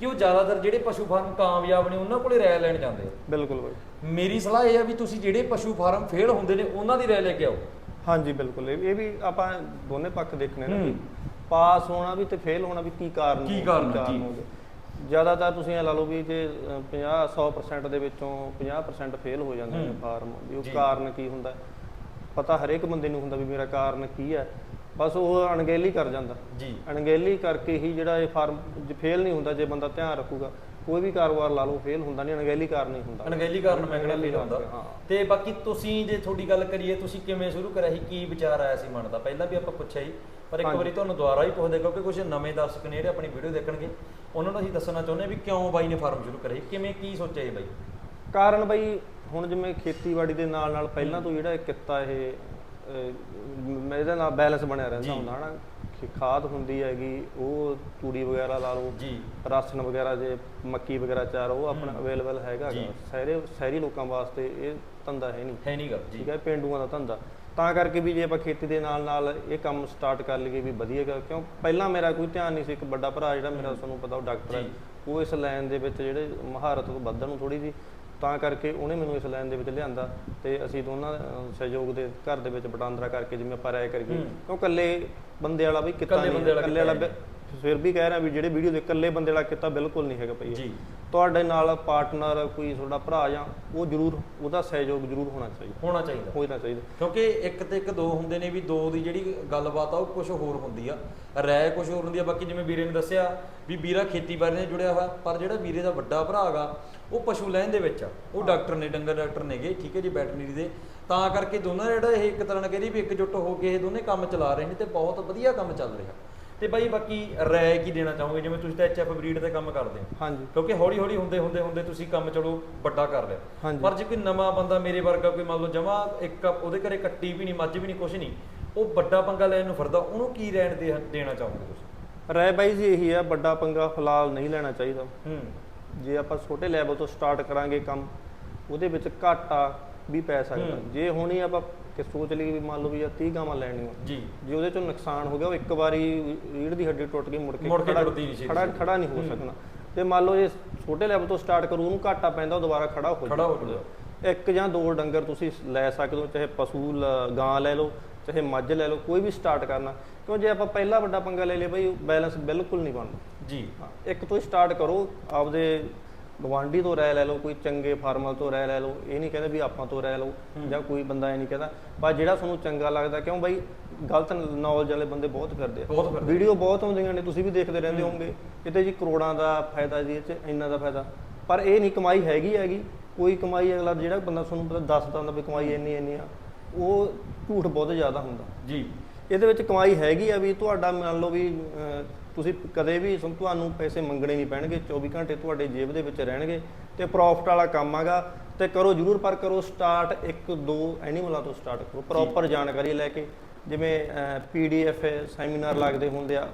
ਕਿ ਉਹ ਜ਼ਿਆਦਾਤਰ ਜਿਹੜੇ ਪਸ਼ੂ ਫਾਰਮ ਕਾਮਯਾਬ ਨੇ ਉਹਨਾਂ ਕੋਲੇ ਰਾਏ ਲੈਣ ਜਾਂਦੇ ਆ ਬਿਲਕੁਲ ਬਾਈ ਮੇਰੀ ਸਲਾਹ ਇਹ ਆ ਵੀ ਤੁਸੀਂ ਜਿਹੜੇ ਪਸ਼ੂ ਫਾਰਮ ਫੇਲ ਹੁੰਦੇ ਨੇ ਉਹਨਾਂ ਦੀ ਰਾਏ ਲੈ ਕੇ ਆਓ ਹਾਂਜੀ ਬਿਲਕੁਲ ਇਹ ਇਹ ਵੀ ਆਪਾਂ ਦੋਨੇ ਪੱਖ ਦੇਖਣੇ ਨੇ। ਵੀ ਪਾਸ ਹੋਣਾ ਵੀ ਤੇ ਫੇਲ ਹੋਣਾ ਵੀ ਕੀ ਕਾਰਨ ਕੀ ਹੋ- ਕਾਰਨ। ਹੋ ਗਏ। ਜ਼ਿਆਦਾਤਰ ਤੁਸੀਂ ਇਹ ਲਾ ਲਓ ਵੀ ਜੇ ਅ, 50 100% ਦੇ ਵਿੱਚੋਂ 50% ਫੇਲ ਹੋ ਜਾਂਦੇ ਨੇ ਹੂੰ। ਫਾਰਮ ਵੀ ਉਹ ਜੀ। ਕਾਰਨ ਕੀ ਹੁੰਦਾ ਪਤਾ ਹਰੇਕ ਬੰਦੇ ਨੂੰ ਹੁੰਦਾ ਵੀ ਮੇਰਾ ਕਾਰਨ ਕੀ ਹੈ ਬਸ ਉਹ ਅਣਗਹਿਲੀ ਕਰ ਜਾਂਦਾ। ਜੀ। ਅਣਗਹਿਲੀ ਕਰਕੇ ਹੀ ਜਿਹੜਾ ਇਹ ਫਾਰਮ ਫੇਲ ਨਹੀਂ ਹੁੰਦਾ ਜੇ ਬੰਦਾ ਧਿਆਨ ਰੱਖੂਗਾ ਕੋਈ ਵੀ ਕਾਰੋਬਾਰ ਲਾ ਲਓ ਫੇਲ ਹੁੰਦਾ ਨਹੀਂ ਅਣਗਹਿਲੀ ਕਾਰਨ ਹੀ ਹੁੰਦਾ। ਅਣਗਹਿਲੀ ਕਾਰਨ ਮੈਂ ਫੇਲ ਹੁੰਦਾ। ਹਾਂ। ਤੇ ਬਾਕੀ ਤੁਸੀਂ ਜੇ ਤੁਹਾਡੀ ਗੱਲ ਕਰੀਏ ਤੁਸੀਂ ਕਿਵੇਂ ਸ਼ੁਰੂ ਕਰਿਆ ਸੀ ਕੀ ਵਿਚਾਰ ਆਇਆ ਸੀ ਮਨ ਦਾ? ਪਹਿਲਾਂ ਵੀ ਆਪਾਂ ਪੁੱਛਿਆ ਸੀ ਪਰ ਇੱਕ। ਵਾਰੀ ਤੁਹਾਨੂੰ ਦੁਬਾਰਾ ਹੀ ਪੁੱਛਦੇ ਕਿਉਂਕਿ ਕੁਝ ਨਵੇਂ ਦਰਸ਼ਕ ਨੇ ਜਿਹੜੇ ਆਪਣੀ ਵੀਡੀਓ ਦੇਖਣਗੇ ਉਹਨਾਂ ਨੂੰ ਅਸੀਂ ਦੱਸਣਾ ਚਾਹੁੰਦੇ ਹਾਂ ਵੀ ਕਿਉਂ ਬਾਈ ਨੇ ਫਾਰਮ ਸ਼ੁਰੂ ਕਰਿਆ ਕਿਵੇਂ ਕੀ ਸੋਚਿਆ ਜੀ ਬਾਈ? ਕਾਰਨ ਬਈ ਹੁਣ ਜਿਵੇਂ ਖੇਤੀਬਾੜੀ ਦੇ ਨਾਲ ਨਾਲ ਪਹਿਲਾਂ ਤੋਂ ਜਿਹੜਾ ਇਹ ਕਿੱਤਾ ਇਹ ਇਹਦੇ ਨਾਲ ਬੈਲੈਂਸ ਬਣਿਆ ਰਹਿੰਦਾ। ਹੁੰਦਾ ਹਨਾ ਖਾਦ ਹੁੰਦੀ ਹੈਗੀ ਉਹ ਤੂੜੀ ਵਗੈਰਾ ਲਾ ਲਓ ਜੀ ਰਾਸ਼ਨ ਵਗੈਰਾ ਜੇ ਮੱਕੀ ਵਗੈਰਾ ਚਾਰ ਉਹ ਆਪਣਾ। ਅਵੇਲੇਬਲ ਹੈਗਾ। ਗਾ। ਸ਼ਹਿਰੇ ਸ਼ਹਿਰੀ ਲੋਕਾਂ ਵਾਸਤੇ ਇਹ ਧੰਦਾ ਹੈ ਨਹੀਂ ਹੈ ਨਹੀਂ ਗੱਲ ਜੀ ਠੀਕ ਹੈ ਪੇਂਡੂਆਂ ਦਾ ਧੰਦਾ ਤਾਂ ਕਰਕੇ ਵੀ ਜੇ ਆਪਾਂ ਖੇਤੀ ਦੇ ਨਾਲ ਨਾਲ ਇਹ ਕੰਮ ਸਟਾਰਟ ਕਰ ਲਈਏ ਵੀ ਵਧੀਆ ਗਾ ਕਿਉਂ ਪਹਿਲਾਂ ਮੇਰਾ ਕੋਈ ਧਿਆਨ ਨਹੀਂ ਸੀ ਇੱਕ ਵੱਡਾ ਭਰਾ ਜਿਹੜਾ ਮੇਰਾ ਤੁਹਾਨੂੰ ਪਤਾ ਉਹ ਡਾਕਟਰ ਹੈ। ਉਹ ਇਸ ਲਾਈਨ ਦੇ ਵਿੱਚ ਜਿਹੜੇ ਮਹਾਰਤ ਤੋਂ ਵੱਧਣ ਨੂੰ ਥੋੜੀ ਜੀ ਤਾਂ ਕਰਕੇ ਉਹਨੇ ਮੈਨੂੰ ਇਸ ਲਾਈਨ ਦੇ ਵਿੱਚ ਲਿਆਂਦਾ ਤੇ ਅਸੀਂ ਦੋਨਾਂ ਅਹ, ਸਹਿਯੋਗ ਦੇ ਘਰ ਦੇ ਵਿੱਚ ਵਟਾਂਦਰਾ ਕਰਕੇ ਜਿਵੇਂ ਆਪਾਂ ਰਾਏ ਕਰੀਏ ਹੂੰ। ਕਿਉਂ ਇਕੱਲੇ ਬੰਦੇ ਵਾਲਾ ਵੀ ਕਿੱਤਾ ਇਕੱਲੇ ਨਹੀਂ ਬੰਦੇ ਵਾਲਾ ਇਕੱਲੇ ਵਾਲਾ ਕਿੱਤਾ ਫਿਰ ਵੀ ਕਹਿ ਰਿਹਾ ਵੀ ਜਿਹੜੇ ਵੀਡੀਓ ਦੇ ਇਕੱਲੇ ਬੰਦੇ ਵਾਲਾ ਕਿੱਤਾ ਬਿਲਕੁਲ ਨਹੀਂ ਹੈਗਾ ਭਈ ਜੀ। ਤੁਹਾਡੇ ਨਾਲ ਪਾਰਟਨਰ ਕੋਈ ਤੁਹਾਡਾ ਭਰਾ ਜਾਂ ਉਹ ਜ਼ਰੂਰ ਉਹਦਾ ਸਹਿਯੋਗ ਜ਼ਰੂਰ ਹੋਣਾ ਚਾਹੀਦਾ। ਹੋਣਾ ਚਾਹੀਦਾ। ਹੋਣਾ ਚਾਹੀਦਾ। ਕਿਉਂਕਿ ਇੱਕ ਤੇ ਇੱਕ ਦੋ ਹੁੰਦੇ ਨੇ ਵੀ ਦੋ ਦੀ ਜਿਹੜੀ ਗੱਲਬਾਤ ਆ ਉਹ ਕੁਝ ਹੋਰ ਹੁੰਦੀ ਆ। ਰਾਏ ਕੁਝ ਹੋਰ ਹੁੰਦੀ ਆ। ਬਾਕੀ ਜਿਵੇਂ ਵੀਰੇ ਨੇ ਦੱਸਿਆ ਵੀ ਵੀਰਾ ਖੇਤੀਬਾੜੀ ਨਾਲ ਜੁੜਿਆ ਹੋਇਆ ਪਰ ਜਿਹੜਾ ਵੀਰੇ ਦਾ ਵੱਡਾ ਭਰਾ ਹੈਗਾ ਉਹ ਪਸ਼ੂ ਲੈਣ ਦੇ ਵਿੱਚ ਆ। ਉਹ ਡਾਕਟਰ ਨੇ ਡੰਗਰ ਡਾਕਟਰ ਨੇਗੇ ਠੀਕ ਹੈ ਜੀ ਵੈਟਰਨਰੀ ਦੇ। ਤਾਂ ਕਰਕੇ ਦੋਨਾਂ ਜਿਹੜਾ ਇਹ ਇੱਕ ਤਰ੍ਹਾਂ ਨਾਲ ਕਹਿੰਦੀ ਵੀ ਇਕਜੁੱਟ ਹੋ ਕੇ ਇਹ ਦੋਨੇ ਕੰਮ ਚਲਾ ਰਹੇ ਨੇ ਤੇ ਬਹੁਤ ਵਧੀਆ ਕੰਮ ਚੱਲ ਰਿਹਾ। ਤੇ ਬਾਈ ਬਾਕੀ ਰਾਏ ਕੀ ਦੇਣਾ ਚਾਹੋਗੇ? ਜਿਵੇਂ ਤੁਸੀਂ ਤਾਂ ਐਚਐਫ ਬਰੀਡ ਤੇ ਕੰਮ ਕਰਦੇ ਹੋ। ਹਾਂਜੀ। ਕਿਉਂਕਿ ਹੌਲੀ ਹੌਲੀ ਹੁੰਦੇ ਹੁੰਦੇ ਹੁੰਦੇ ਤੁਸੀਂ ਕੰਮ ਚਲੋ ਵੱਡਾ ਕਰ ਲਿਆ। ਪਰ ਜੇ ਕੋਈ ਨਵਾਂ ਬੰਦਾ ਮੇਰੇ ਵਰਗਾ ਕੋਈ ਮੰਨ ਲਓ ਜਮਾ ਇੱਕ ਉਹਦੇ ਘਰੇ ਕੱਟੀ ਵੀ ਨਹੀਂ ਮੱਝ ਵੀ ਨਹੀਂ ਕੁਛ ਨਹੀਂ ਉਹ ਵੱਡਾ ਪੰਗਾ ਲੈਣ ਨੂੰ ਫਿਰਦਾ ਉਹਨੂੰ ਕੀ ਰਹਿਣ ਦੇਣਾ ਚਾਹੋਗੇ ਤੁਸੀਂ? ਰਾਏ ਬਾਈ ਜੀ ਇਹੀ ਹੈ ਵੱਡਾ ਪੰਗਾ ਫਿਲਹਾਲ ਨਹੀਂ ਲੈਣਾ ਚਾਹੀਦਾ। ਹੂੰ। ਜੇ ਆਪਾਂ ਛੋਟੇ ਲੈਵਲ ਤੋਂ ਸਟਾਰਟ ਕਰਾਂਗੇ ਕੰਮ ਉਹਦੇ ਵਿੱਚ ਘਾਟਾ ਵੀ ਪੈ ਸਕਦਾ। ਜੇ ਹੁਣ ਹੀ ਆਪਾਂ ਕਿ ਸੋਚ ਲਈਏ ਵੀ ਮੰਨ ਲਓ ਵੀ ਆ 30 ਗਾਵਾਂ ਲੈਣੀਆਂ। ਜੀ। ਜੇ ਉਹਦੇ ਚੋਂ ਨੁਕਸਾਨ ਹੋ ਗਿਆ ਉਹ ਇੱਕ ਵਾਰੀ ਰੀੜ ਦੀ ਹੱਡੀ ਟੁੱਟ ਗਈ ਮੁੜ ਕੇ ਮੁੜ ਕੇ ਖੜਾ- ਟੁੱਟਦੀ ਨਹੀਂ ਛੇਤੀ ਖੜਾ ਨਹੀਂ ਹੋ। ਸਕਣਾ। ਤੇ ਮੰਨ ਲਓ ਜੇ ਛੋਟੇ ਲੈਵਲ ਤੋਂ ਸਟਾਰਟ ਕਰੂ ਉਹਨੂੰ ਘਾਟਾ ਪੈਂਦਾ ਉਹ ਦੁਬਾਰਾ ਖੜਾ ਹੋ ਖੜਾ ਹੋ ਜਾਊਗਾ। ਇੱਕ ਜਾਂ ਦੋ ਡੰਗਰ ਤੁਸੀਂ ਲੈ ਸਕਦੇ ਹੋ ਚਾਹੇ ਪਸ਼ੂ ਗਾਂ ਲੈ ਲਓ ਚਾਹੇ ਮੱਝ ਲੈ ਲਓ ਕੋਈ ਵੀ ਸਟਾਰਟ ਕਰਨਾ। ਕਿਉਂ ਜੇ ਆਪਾਂ ਪਹਿਲਾ ਵੱਡਾ ਪੰਗਾ ਲੈ ਲਈਏ ਬਈ ਬੈਲੈਂਸ ਬਿਲਕੁਲ ਨਹੀਂ ਬਣਦਾ। ਜੀ। ਇੱਕ ਤੋਂ ਸਟਾਰਟ ਕਰੋ ਆਪਦੇ ਗਵਾਂਢੀ ਤੋਂ ਰਾਇ ਲੈ ਲਓ ਕੋਈ ਚੰਗੇ ਫਾਰਮਰ ਤੋਂ ਰਾਇ ਲੈ ਲਓ ਇਹ ਨਹੀਂ ਕਹਿੰਦੇ ਵੀ ਆਪਾਂ ਤੋਂ ਰਾਇ ਲਓ। ਜਾਂ ਕੋਈ ਬੰਦਾ ਇਹ ਨਹੀਂ ਕਹਿੰਦਾ। ਪਰ ਜਿਹੜਾ ਤੁਹਾਨੂੰ ਚੰਗਾ ਲੱਗਦਾ ਕਿਉਂ ਬਾਈ? ਗਲਤ ਨੌਲੇਜ ਵਾਲੇ ਬੰਦੇ ਬਹੁਤ ਫਿਰਦੇ ਆ। ਵੀਡੀਓ ਬਹੁਤ ਆਉਂਦੀਆਂ ਨੇ ਤੁਸੀਂ ਵੀ ਦੇਖਦੇ ਰਹਿੰਦੇ ਹੋਵੋਗੇ। ਕਿਤੇ ਜੀ ਕਰੋੜਾਂ ਦਾ ਫਾਇਦਾ ਜੀ ਇਹ ਚ ਇੰਨਾ ਦਾ ਫਾਇਦਾ। ਪਰ ਇਹ ਨਹੀਂ ਕਮਾਈ ਹੈਗੀ ਹੈਗੀ। ਕੋਈ ਕਮਾਈ ਅਗਲਾ ਜਿਹੜਾ ਬੰਦਾ ਤੁਹਾਨੂੰ ਪਤਾ ਦੱਸਦਾ ਹੁੰਦਾ ਵੀ ਕਮਾਈ ਇੰਨੀ ਇੰਨੀ ਆ ਉਹ ਝੂਠ ਬਹੁਤ ਜ਼ਿਆਦਾ ਹੁੰਦਾ। ਜੀ। ਇਹਦੇ ਵਿੱਚ ਕਮਾਈ ਹੈਗੀ ਆ ਵੀ ਤੁਹਾਡਾ ਮੰਨ ਲਓ ਵੀ ਤੁਸੀਂ ਕਦੇ ਵੀ ਸਮ- ਤੁਹਾਨੂੰ ਪੈਸੇ ਮੰਗਣੇ ਨਹੀਂ ਪੈਣਗੇ 24 ਘੰਟੇ ਤੁਹਾਡੇ ਜੇਬ ਦੇ ਵਿੱਚ ਰਹਿਣਗੇ ਤੇ ਪ੍ਰੋਫਿਟ ਵਾਲਾ ਕੰਮ ਆਗਾ ਤੇ ਕਰੋ ਜ਼ਰੂਰ ਪਰ ਕਰੋ ਸਟਾਰਟ ਇੱਕ ਦੋ ਐਨੀਮਲਾਂ ਤੋਂ ਸਟਾਰਟ ਕਰੋ ਪ੍ਰੋਪਰ ਜਾਣਕਾਰੀ ਲੈ ਕੇ ਜਿਵੇਂ ਪੀਡੀਐਫ ਸੈਮੀਨਾਰ ਲੱਗਦੇ ਹੁੰਦੇ ਆ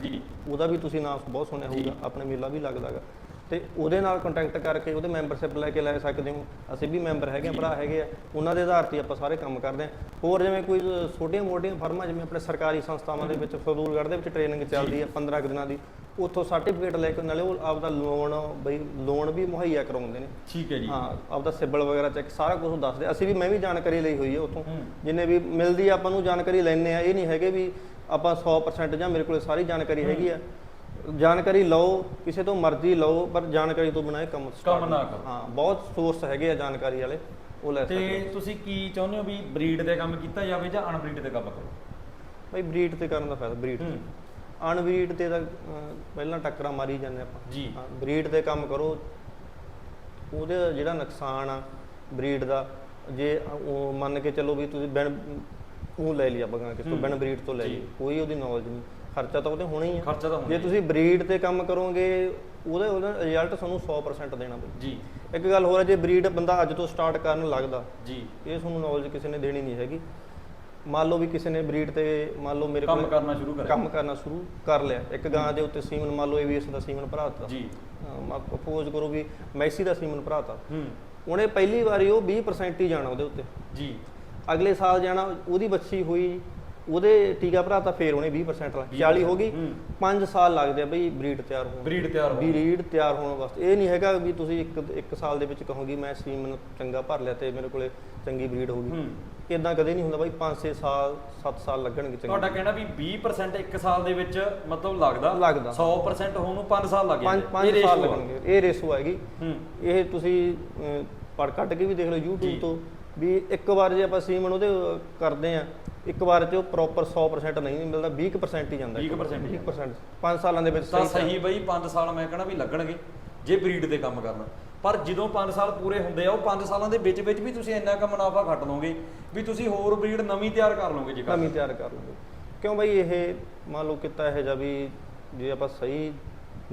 ਉਹਦਾ ਵੀ ਤੁਸੀਂ ਨਾਮ ਬਹੁਤ ਸੁਣਿਆ। ਹੋਊਗਾ ਆਪਣੇ ਮੇਲਾ ਵੀ ਲੱਗਦਾਗਾ ਤੇ ਉਹਦੇ ਨਾਲ ਕੰਟੈਕਟ ਕਰਕੇ ਉਹਦੇ ਮੈਂਬਰਸ਼ਿਪ ਲੈ ਕੇ ਲੈ ਸਕਦੇ ਹੋ। ਅਸੀਂ ਵੀ ਮੈਂਬਰ ਹੈਗੇ ਆ। ਭਰਾ ਹੈਗੇ ਆ। ਉਹਨਾਂ ਦੇ ਆਧਾਰ ਤੇ ਆਪਾਂ ਸਾਰੇ ਕੰਮ ਕਰਦੇ ਆ ਹੋਰ ਜਿਵੇਂ ਕੋਈ ਛੋਟੀਆਂ ਮੋਟੀਆਂ ਫਰਮਾਂ ਜਿਵੇਂ ਆਪਣੇ ਸਰਕਾਰੀ ਸੰਸਥਾਵਾਂ ਦੇ ਵਿੱਚ ਫਜ਼ੂਲਗੜ੍ਹ ਦੇ ਵਿੱਚ ਟ੍ਰੇਨਿੰਗ ਚੱਲਦੀ ਆ 15 ਕੁ ਦਿਨਾਂ ਦੀ ਉੱਥੋਂ ਸਰਟੀਫਿਕੇਟ ਲੈ ਕੇ ਨਾਲੇ ਉਹ ਆਪਦਾ ਲੋਨ ਬਈ ਲੋਨ ਵੀ ਮੁਹੱਈਆ ਕਰਵਾਉਂਦੇ ਨੇ। ਠੀਕ ਹੈ ਜੀ। ਹਾਂ ਆਪਦਾ ਸਿਬਲ ਵਗੈਰਾ ਚੈੱਕ ਸਾਰਾ ਕੁਝ ਦੱਸਦੇ ਅਸੀਂ ਵੀ ਮੈਂ ਵੀ ਜਾਣਕਾਰੀ ਲਈ ਹੋਈ ਹੈ ਉੱਥੋਂ। ਜਿੰਨੇ ਵੀ ਮਿਲਦੀ ਆ ਆਪਾਂ ਨੂੰ ਜਾਣਕਾਰੀ ਲੈਣੇ ਆ। ਇਹ ਨਹੀਂ ਹੈਗੇ ਵੀ ਆਪਾਂ 100% ਜਾਂ ਮੇਰੇ ਕੋਲ ਸਾਰੀ ਜਾਣਕਾਰੀ ਹੈਗੀ ਆ। ਜਾਣਕਾਰੀ ਲਓ ਕਿਸੇ ਤੋਂ ਮਰਜ਼ੀ ਲਓ ਪਰ ਜਾਣਕਾਰੀ ਤੋਂ ਬਿਨਾਂ ਇਹ ਕੰਮ start ਕੰਮ ਨਾ ਕਰੋ। ਹਾਂ ਬਹੁਤ ਸੋਰਸ ਹੈਗੇ ਆ ਜਾਣਕਾਰੀ ਵਾਲੇ ਉਹ ਲੈ ਸਕਦੇ ਤੇ ਹੋ। ਤੁਸੀਂ ਕੀ ਚਾਹੁੰਦੇ ਹੋ ਵੀ ਬਰੀਡ ਦੇ ਕੰਮ ਕੀਤਾ ਜਾਵੇ ਜਾਂ ਅਨਬਰੀਡ ਦੇ ਕੰਮ ਕਰੋ ਬਈ ਬਰੀਡ ਤੇ ਕਰਨ ਦਾ ਫਾਇਦਾ ਬਰੀਡ ਹੂੰ। ਅਨਬਰੀਡ ਤੇ ਤਾਂ ਅਹ, ਪਹਿਲਾਂ ਟੱਕਰਾਂ ਮਾਰੀ ਜਾਂਦੇ ਆਪਾਂ ਜੀ ਬਰੀਡ ਤੇ ਕੰਮ ਕਰੋ ਉਹਦੇ ਜਿਹੜਾ ਨੁਕਸਾਨ ਆ ਬਰੀਡ ਦਾ ਜੇ ਉਹ ਮੰਨ ਕੇ ਚੱਲੋ ਵੀ ਤੁਸੀਂ ਬਿਨ ਉਹ ਲੈ ਲਈ ਆਪਾਂ ਕਿਸ ਤੋਂ ਹੂੰ। ਬਿਨ ਬਰੀਡ ਤੋਂ ਲੈ ਜੀ। ਲਈ ਕੋਈ ਉਹਦੀ ਨੌਲੇਜ ਨਹੀਂ ਖਰਚਾ ਤਾਂ ਉਹਦੇ ਹੋਣਾ ਹੀ ਆ। ਖਰਚਾ ਤਾਂ ਹੋਣਾ ਜੇ। ਤੁਸੀਂ ਬਰੀਡ ਤੇ ਕੰਮ ਕਰੋਗੇ ਉਹਦਾ ਉਹਦਾ ਰਿਜ਼ਲਟ ਤੁਹਾਨੂੰ 100% ਦੇਣਾ ਪਊ। ਜੀ। ਇੱਕ ਗੱਲ ਹੋਰ ਹੈ ਜੇ ਬਰੀਡ ਬੰਦਾ ਅੱਜ ਤੋਂ ਸਟਾਰਟ ਕਰਨ ਲੱਗਦਾ ਜੀ। ਇਹ ਤੁਹਾਨੂੰ ਨੌਲੇਜ ਕਿਸੇ ਨੇ ਦੇਣੀ ਨਹੀਂ ਹੈਗੀ। ਮੰਨ ਲਓ ਵੀ ਕਿਸੇ ਨੇ ਬਰੀਡ ਤੇ ਮੰਨ ਲਓ ਮੇਰੇ ਕੰਮ ਕੋਲ ਕਰਨਾ ਸ਼ੁਰੂ ਕਰਿਆ। ਕੰਮ ਕਰਨਾ ਸ਼ੁਰੂ ਕਰ ਲਿਆ। ਇੱਕ ਗਾਂ ਦੇ ਉੱਤੇ ਸੀਮਨ ਮੰਨ ਲਓ ਏਵੀਐਸ ਦਾ ਸੀਮਨ ਭਰਾਤਾ ਜੀ। ਅਪੋਜ਼ ਕਰੋ ਵੀ ਮੈਸੀ ਦਾ ਸੀਮਨ ਭਰਾਤਾ ਹੂੰ। ਉਹਨੇ ਪਹਿਲੀ ਵਾਰੀ ਉਹ 20% ਹੀ ਜਾਣਾ ਉਹਦੇ ਉੱਤੇ। ਜੀ। ਅਗਲੇ ਸਾਲ ਜਾਣਾ ਉਹਦੀ ਬੱਚੀ ਹੋਈ ਉਹਦੇ ਟੀਕਾ ਭਰਾ ਤਾਂ ਫੇਰ ਉਹਨੇ 20% ਲਾ 40 ਹੋ ਗਈ। ਹੂੰ। 5 ਸਾਲ ਲੱਗਦੇ ਆ ਬਈ ਬਰੀਡ ਤਿਆਰ ਹੋਣ। ਬਰੀਡ ਤਿਆਰ ਹੋ ਬਰੀਡ ਤਿਆਰ ਹੋਣ ਵਾਸਤੇ। ਇਹ ਨਹੀਂ ਹੈਗਾ ਵੀ ਤੁਸੀਂ ਇੱਕ ਇੱਕ ਸਾਲ ਦੇ ਵਿੱਚ ਕਹੋਗੇ ਮੈਂ ਸੀਮਨ ਚੰਗਾ ਭਰ ਲਿਆ ਤੇ ਮੇਰੇ ਕੋਲੇ ਚੰਗੀ ਬਰੀਡ ਹੂੰ ਇਦਾਂ ਕਦੇ ਨਹੀਂ ਹੁੰਦਾ ਬਾਈ 5-6 ਸਾਲ 7 ਸਾਲ ਲੱਗਣਗੇ ਤੁਹਾਡਾ ਚੰਗੇ ਕਹਿਣਾ ਵੀ 20% ਇੱਕ ਸਾਲ ਦੇ ਵਿੱਚ ਮਤਲਬ ਲੱਗਦਾ? ਲੱਗਦਾ। 100% ਹੋਣ ਨੂੰ 5 ਸਾਲ ਲੱਗ 5 ਜਾਂਦੇ 5 ਸਾਲ ਲੱਗਣਗੇ। ਇਹ ਰੇਸੋ ਹੂੰ। ਇਹ ਤੁਸੀਂ ਪੜ੍ਹ ਕੱਢ ਕੇ ਵੀ ਦੇਖ ਲਓ। YouTube ਤੋਂ। ਵੀ ਇੱਕ ਵਾਰ ਜੇ ਆਪਾਂ ਸੀਮਨ ਉਹਦੇ ਕਰਦੇ ਆ ਇੱਕ ਵਾਰ ਚ ਉਹ ਪ੍ਰੋਪਰ 100% ਨਹੀਂ ਮਿਲਦਾ 20% ਹੀ ਜਾਂਦਾ। 20% ਹੀ 20% 5 ਸਾਲਾਂ ਦੇ ਵਿੱਚ ਤਾਂ ਸਹੀ ਬਈ 5 ਸਾਲ ਮੈਂ ਕਹਣਾ ਵੀ ਲੱਗਣਗੇ ਜੇ ਬਰੀਡ ਦੇ ਕੰਮ ਕਰਨਾ। ਪਰ ਜਦੋਂ 5 ਸਾਲ ਪੂਰੇ ਹੁੰਦੇ ਆ ਉਹ 5 ਸਾਲਾਂ ਦੇ ਵਿੱਚ ਵਿੱਚ ਵੀ ਤੁਸੀਂ ਇੰਨਾ ਕੁ ਮੁਨਾਫਾ ਖੱਟ ਲਓਗੇ ਵੀ ਤੁਸੀਂ ਹੋਰ ਬਰੀਡ ਨਵੀਂ ਤਿਆਰ ਕਰ ਲਓਗੇ ਜੇ ਨਵੀਂ ਤਿਆਰ ਕਰ ਲਵਾਂਗੇ ਕਿਉਂ ਬਈ ਇਹ ਮੰਨ ਲਓ ਕਿਤਾ ਇਹ ਜਿਹਾ ਵੀ ਜੇ ਆਪਾਂ ਸਹੀ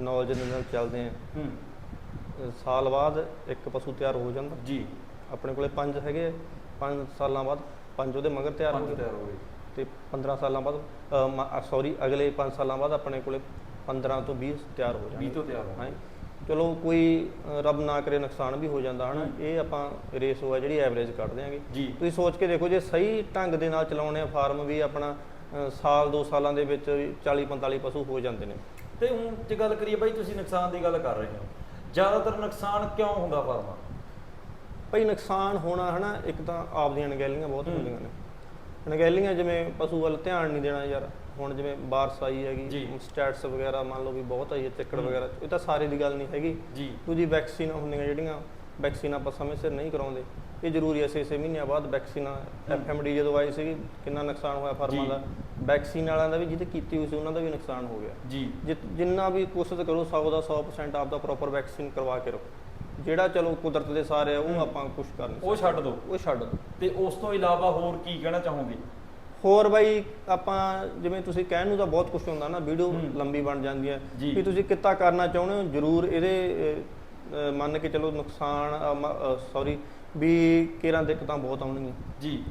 ਨੌਲੇਜ ਦੇ ਨਾਲ ਚੱਲਦੇ ਆ। ਹੂੰ। ਸਾਲ ਬਾਅਦ ਇੱਕ ਪਸ਼ੂ ਤਿਆਰ ਹੋ ਜਾਂਦਾ। ਜੀ। ਆਪਣੇ ਕੋਲੇ ਪੰਜ ਹੈਗੇ ਪੰਜ ਸਾਲਾਂ ਬਾਅਦ ਪੰਜ ਉਹਦੇ ਮਗਰ ਤਿਆਰ ਹੋ ਪੰਜ ਗਏ। ਤਿਆਰ ਹੋ ਗਏ। ਤੇ 15 ਸਾਲਾਂ ਬਾਅਦ ਸੌਰੀ ਅਗਲੇ 5 ਸਾਲਾਂ ਬਾਅਦ ਆਪਣੇ ਕੋਲੇ 15 ਤੋਂ 20 ਤਿਆਰ ਹੋ 20 ਜਾਣਗੇ ਤੋਂ ਤਿਆਰ ਹੋ ਹਾਂ ਚਲੋ ਕੋਈ ਰੱਬ ਨਾ ਕਰੇ ਨੁਕਸਾਨ ਵੀ ਹੋ ਜਾਂਦਾ ਹਨਾ? ਇਹ ਆਪਾਂ ਰੇਸ ਹੋਆ ਜਿਹੜੀ ਐਵਰੇਜ ਕੱਢ ਦਿਆਂਗੇ। ਜੀ। ਤੁਸੀਂ ਸੋਚ ਕੇ ਦੇਖੋ ਜੇ ਸਹੀ ਢੰਗ ਦੇ ਨਾਲ ਚਲਾਉਣੇ ਆ ਫਾਰਮ ਵੀ ਆਪਣਾ ਸਾਲ ਦੋ ਸਾਲਾਂ ਦੇ ਵਿੱਚ 40 45 ਪਸ਼ੂ ਹੋ ਜਾਂਦੇ ਨੇ। ਤੇ ਹੁਣ ਜੇ ਗੱਲ ਕਰੀਏ ਬਾਈ ਤੁਸੀਂ ਨੁਕਸਾਨ ਦੀ ਗੱਲ ਕਰ ਰਹੇ ਹੋ। ਜ਼ਿਆਦਾਤਰ ਨੁਕਸਾਨ ਕਿਉਂ ਹੁੰਦਾ ਫਾਰਮਾਂ? ਭਈ ਨੁਕਸਾਨ ਹੋਣਾ ਹਨਾ ਇੱਕ ਤਾਂ ਆਪਦੀਆਂ ਅਣਗਹਿਲੀਆਂ ਬਹੁਤ। ਹੁੰਦੀਆਂ ਨੇ। ਅਣਗਹਿਲੀਆਂ ਜਿਵੇਂ ਪਸ਼ੂ ਵੱਲ ਧਿਆਨ ਨਹੀਂ ਦੇਣਾ ਯਾਰ ਹੁਣ ਜਿਵੇਂ ਬਾਰਸ ਆਈ। ਹੈਗੀ ਸਟੈਟਸ ਵਗੈਰਾ ਮੰਨ ਲਓ ਵੀ ਬਹੁਤ ਆਈ ਹੈ ਚੱਕੜ ਹੂੰ। ਵਗੈਰਾ ਇਹ ਤਾਂ ਸਾਰੇ ਦੀ ਗੱਲ ਨਹੀਂ ਹੈਗੀ। ਜੀ। ਦੂਜੀ ਵੈਕਸੀਨ ਹੁੰਦੀਆਂ ਜਿਹੜੀਆਂ ਵੈਕਸੀਨ ਆਪਾਂ ਸਮੇਂ ਸਿਰ ਨਹੀਂ ਕਰਾਉਂਦੇ। ਇਹ ਜ਼ਰੂਰੀ ਹੈ 6-6 ਮਹੀਨਿਆਂ ਬਾਅਦ ਵੈਕਸੀਨ ਐਫਐਮਡੀ ਜਦੋਂ ਆਈ ਸੀਗੀ ਕਿੰਨਾ ਨੁਕਸਾਨ ਹੋਇਆ ਫਾਰਮਾਂ। ਦਾ। ਵੈਕਸੀਨ ਵਾਲਿਆਂ ਦਾ ਵੀ ਜਿਹਦੇ ਕੀਤੀ ਹੋਈ ਸੀ ਉਹਨਾਂ ਦਾ ਵੀ ਨੁਕਸਾਨ ਹੋ ਗਿਆ। ਜੀ। ਜਿੰਨਾ ਵੀ ਕੋਸ਼ਿਸ਼ ਕਰੋ 100 ਦਾ 100% ਆਪਦਾ ਪ੍ਰੋਪਰ ਵੈਕਸੀਨ ਕਰਵਾ ਕੇ ਰੱਖੋ। ਜਿਹੜਾ ਚਲੋ ਕੁਦਰਤ ਦੇ ਸਾਰੇ ਆ ਉਹ। ਆਪਾਂ ਕੁਝ ਕਰ ਨਹੀਂ ਉਹ ਛੱਡ ਦਿਓ। ਉਹ ਛੱਡ ਦਿਓ ਤੇ ਉਸ ਤੋਂ ਇਲਾਵਾ ਹੋਰ ਕੀ ਕਹਿਣਾ ਚਾਹੋਗੇ ਹੋਰ ਬਾਈ ਆਪਾਂ ਜਿਵੇਂ ਤੁਸੀਂ ਕਹਿਣ ਨੂੰ ਤਾਂ ਬਹੁਤ ਕੁਝ ਹੁੰਦਾ ਨਾ ਵੀਡੀਓ। ਲੰਬੀ ਬਣ ਜਾਂਦੀ ਹੈ। ਵੀ ਤੁਸੀਂ ਕਿੱਤਾ ਕਰਨਾ ਚਾਹੁੰਦੇ ਹੋ ਜਰੂਰ ਇਹਦੇ ਮੰਨ ਕੇ ਚਲੋ ਨੁਕਸਾਨ ਸੌਰੀ ਵੀ ਕਿਰਾਂ ਦਿੱਕਤਾਂ ਬਹੁਤ ਆਉਣਗੀਆਂ ਜੀ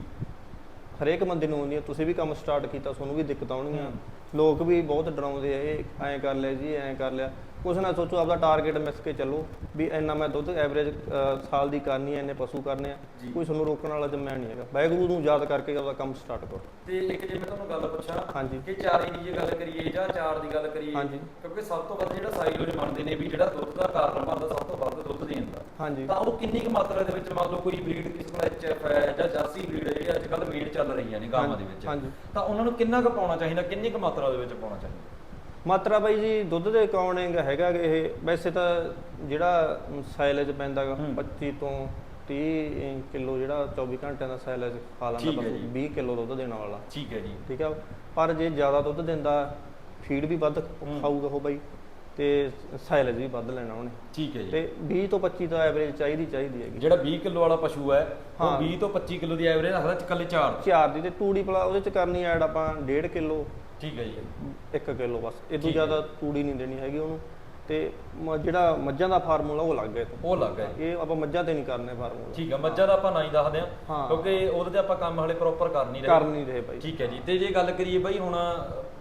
ਹਰੇਕ ਬੰਦੇ ਨੂੰ ਆਉਂਦੀਆਂ ਤੁਸੀਂ ਵੀ ਕੰਮ ਸਟਾਰਟ ਕੀਤਾ ਤੁਹਾਨੂੰ ਵੀ ਦਿੱਕਤ ਆਉਣਗੀਆਂ। ਲੋਕ ਵੀ ਬਹੁਤ ਡਰਾਉਂਦੇ ਆ ਇਹ ਐਂ ਕਰ ਲਿਆ ਜੀ ਐਂ ਕਰ ਲਿਆ ਕੁਛ ਨਾ ਸੋਚੋ ਆਪਦਾ ਟਾਰਗੇਟ ਮਿਸ ਕੇ ਚੱਲੋ ਵੀ ਇੰਨਾ ਮੈਂ ਦੁੱਧ ਐਵਰੇਜ ਸਾਲ ਦੀ ਕਰਨੀ ਐ ਇੰਨੇ ਪਸ਼ੂ ਕਰਨੇ ਆ। ਕੋਈ ਤੁਹਾਨੂੰ ਰੋਕਣ ਵਾਲਾ ਜੰਮਿਆ ਨਹੀਂ ਹੈਗਾ ਵਾਹਿਗੁਰੂ ਨੂੰ ਯਾਦ ਕਰਕੇ ਆਪਦਾ ਕੰਮ ਸਟਾਰਟ ਕਰੋ ਤੇ ਇੱਕ ਜੇ ਮੈਂ ਤੁਹਾਨੂੰ ਗੱਲ ਪੁੱਛਾਂ ਹਾਂਜੀ। ਕਿ ਚਾਰੇ ਦੀ ਜੇ ਗੱਲ ਕਰੀਏ ਜਾਂ ਚਾਰ ਦੀ ਗੱਲ ਕਰੀਏ ਹਾਂਜੀ। ਕਿਉਂਕਿ ਸਭ ਤੋਂ ਵੱਧ ਜਿਹੜਾ ਸਾਈਲੋਜ ਮੰਨਦੇ ਨੇ ਵੀ ਜਿਹੜਾ ਦੁੱਧ ਦਾ ਕਾਰਨ ਬਣਦਾ ਸਭ ਤੋਂ ਵੱਧ ਦੁੱਧ ਦੇਣ ਦਾ ਹਾਂਜੀ ਤਾਂ ਉਹ ਕਿੰਨੀ ਕੁ ਮਾਤਰਾ ਦੇ ਵਿੱਚ ਮੰਨ ਲਓ ਕੋਈ ਬਰੀਡ ਕਿਸ ਕੋਲ ਐਚਐਫ ਹੈ ਜਾਂ ਜਰਸੀ ਬਰੀਡ ਹੈ ਜਿਹੜੀ ਅੱਜ ਕੱਲ੍ਹ ਮੇਡ ਚੱਲ ਰਹੀਆਂ ਨੇ ਗਾਵਾਂ ਦੇ ਵਿੱਚ ਹਾਂਜੀ। ਤਾਂ ਉਹਨਾਂ ਨੂੰ ਕਿੰਨਾ ਕੁ ਪਾਉਣਾ ਚਾਹੀਦਾ ਕਿੰਨੀ ਕੁ ਮਾਤਰਾ ਦੇ ਵਿੱਚ ਪਾਉਣਾ ਚਾਹੀਦਾ ਮਾਤਰਾ ਬਾਈ ਜੀ ਦੁੱਧ ਦੇ ਅਕੋਰਡਿੰਗ ਹੈਗਾ ਇਹ? ਵੈਸੇ ਤਾਂ ਜਿਹੜਾ ਸਾਈਲੇਜ ਪੈਂਦਾਗਾ ਹੂੰ। 25 ਤੋਂ 30 ਕਿਲੋ ਜਿਹੜਾ 24 ਘੰਟਿਆਂ ਦਾ ਸਾਈਲੇਜ ਖਾ ਲੈਂਦਾ ਠੀਕ ਹੈ ਪਸ਼ੂ ਜੀ। 20 ਕਿਲੋ ਦੁੱਧ ਦੇਣ ਵਾਲਾ। ਠੀਕ ਹੈ ਜੀ। ਠੀਕ ਆ? ਪਰ ਜੇ ਜ਼ਿਆਦਾ ਦੁੱਧ ਦਿੰਦਾ ਫੀਡ ਵੀ ਵੱਧ। ਖਾਊਗਾ ਉਹ ਬਾਈ ਤੇ ਸਾਈਲੇਜ ਵੀ ਵੱਧ ਲੈਣਾ ਉਹਨੇ। ਠੀਕ ਹੈ ਜੀ। ਤੇ 20 ਤੋਂ 25 ਤਾਂ ਐਵਰੇਜ ਚਾਹੀਦੀ ਚਾਹੀਦੀ ਹੈਗੀ। ਜਿਹੜਾ 20 ਕਿਲੋ ਵਾਲਾ ਪਸ਼ੂ ਹੈ ਉਹ ਹਾਂ। 20 ਤੋਂ 25 ਕਿਲੋ ਦੀ ਐਵਰੇਜ ਰੱਖਦਾ ਚ ਚਾਰ। ਚਾਰ ਦੀ ਤੇ ਤੂੜੀ ਪਲਾ ਉਹਦੇ ਚ ਕਰਨੀ ਐਡ ਆਪਾਂ 1.5 ਕਿਲੋ। ਠੀਕ ਹੈ ਜੀ। 1 ਕਿਲੋ ਬਸ। ਹੈ। ਜ਼ਿਆਦਾ ਤੂੜੀ ਨਹੀਂ ਦੇਣੀ ਹੈਗੀ ਉਹਨੂੰ। ਤੇ ਜਿਹੜਾ ਮੱਝਾਂ ਦਾ ਫਾਰਮੂਲਾ ਉਹ ਲੱਗ ਗਿਆ। ਉਹ ਲੱਗ ਗਿਆ ਇਹ ਆਪਾਂ ਮੱਝਾਂ ਤੇ ਨਹੀਂ ਕਰਨੇ ਫਾਰਮੂਲਾ। ਠੀਕ ਹੈ ਮੱਝਾਂ ਦਾ ਆਪਾਂ ਨਾ ਹੀ ਦੱਸਦੇ ਹਾਂ ਹਾਂ। ਕਿਉਂਕਿ ਉਹਦੇ ਤੇ ਆਪਾਂ ਕੰਮ ਹਲੇ ਪ੍ਰੋਪਰ ਕਰ ਨਹੀਂ ਰਹੇ। ਕਰ ਨਹੀਂ ਰਹੇ ਬਾਈ। ਠੀਕ ਹੈ ਜੀ ਤੇ ਜੇ ਗੱਲ ਕਰੀਏ ਬਈ ਹੁਣ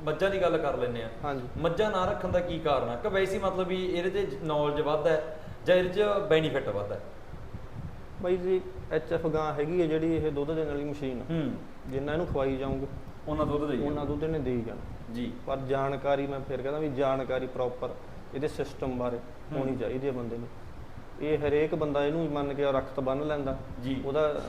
ਮੱਝਾਂ ਦੀ ਗੱਲ ਕਰ ਲੈਂਦੇ ਆ ਹਾਂਜੀ। ਮੱਝਾਂ ਨਾ ਰੱਖਣ ਦਾ ਕੀ ਕਾਰਨ ਹੈ ਕਿ ਵੈਸੇ ਮਤਲਬ ਵੀ ਇਹਦੇ ਤੇ ਨੌਲੇਜ ਵੱਧ ਹੈ ਜਾਂ ਇਹਦੇ ਚ ਬੈਨੀਫਿਟ ਵੱਧ ਹੈ? ਬਾਈ ਜੀ ਐਚਐਫ ਗਾਂ ਹੈਗੀ ਹੈ ਜਿਹੜੀ ਇਹ ਦੁੱਧ ਦੇਣ ਵਾਲੀ ਮਸ਼ੀਨ। ਹੂੰ। ਜਿੰਨਾ ਇਹਨੂੰ ਖਵਾਈ ਜਾਓਗੇ ਉਹਨਾਂ ਦੁੱਧ ਦੇਈਏ ਉਹਨਾਂ ਦੁੱਧ ਇਹਨੇ ਦੇਈ ਜਾਣਾ। ਜੀ। ਪਰ ਜਾਣਕਾਰੀ ਮੈਂ ਫਿਰ ਕਹਿੰਦਾ ਵੀ ਜਾਣਕਾਰੀ ਪ੍ਰੋਪਰ ਇਹਦੇ ਸਿਸਟਮ ਬਾਰੇ ਹੋਣੀ ਚਾਹੀਦੀ ਹੈ ਬੰਦੇ ਨੂੰ। ਇਹ ਹਰੇਕ ਬੰਦਾ ਇਹਨੂੰ ਮੰਨ ਕੇ ਰਖਤ ਬੰਨ ਲੈਂਦਾ। ਜੀ। ਉਹਦਾ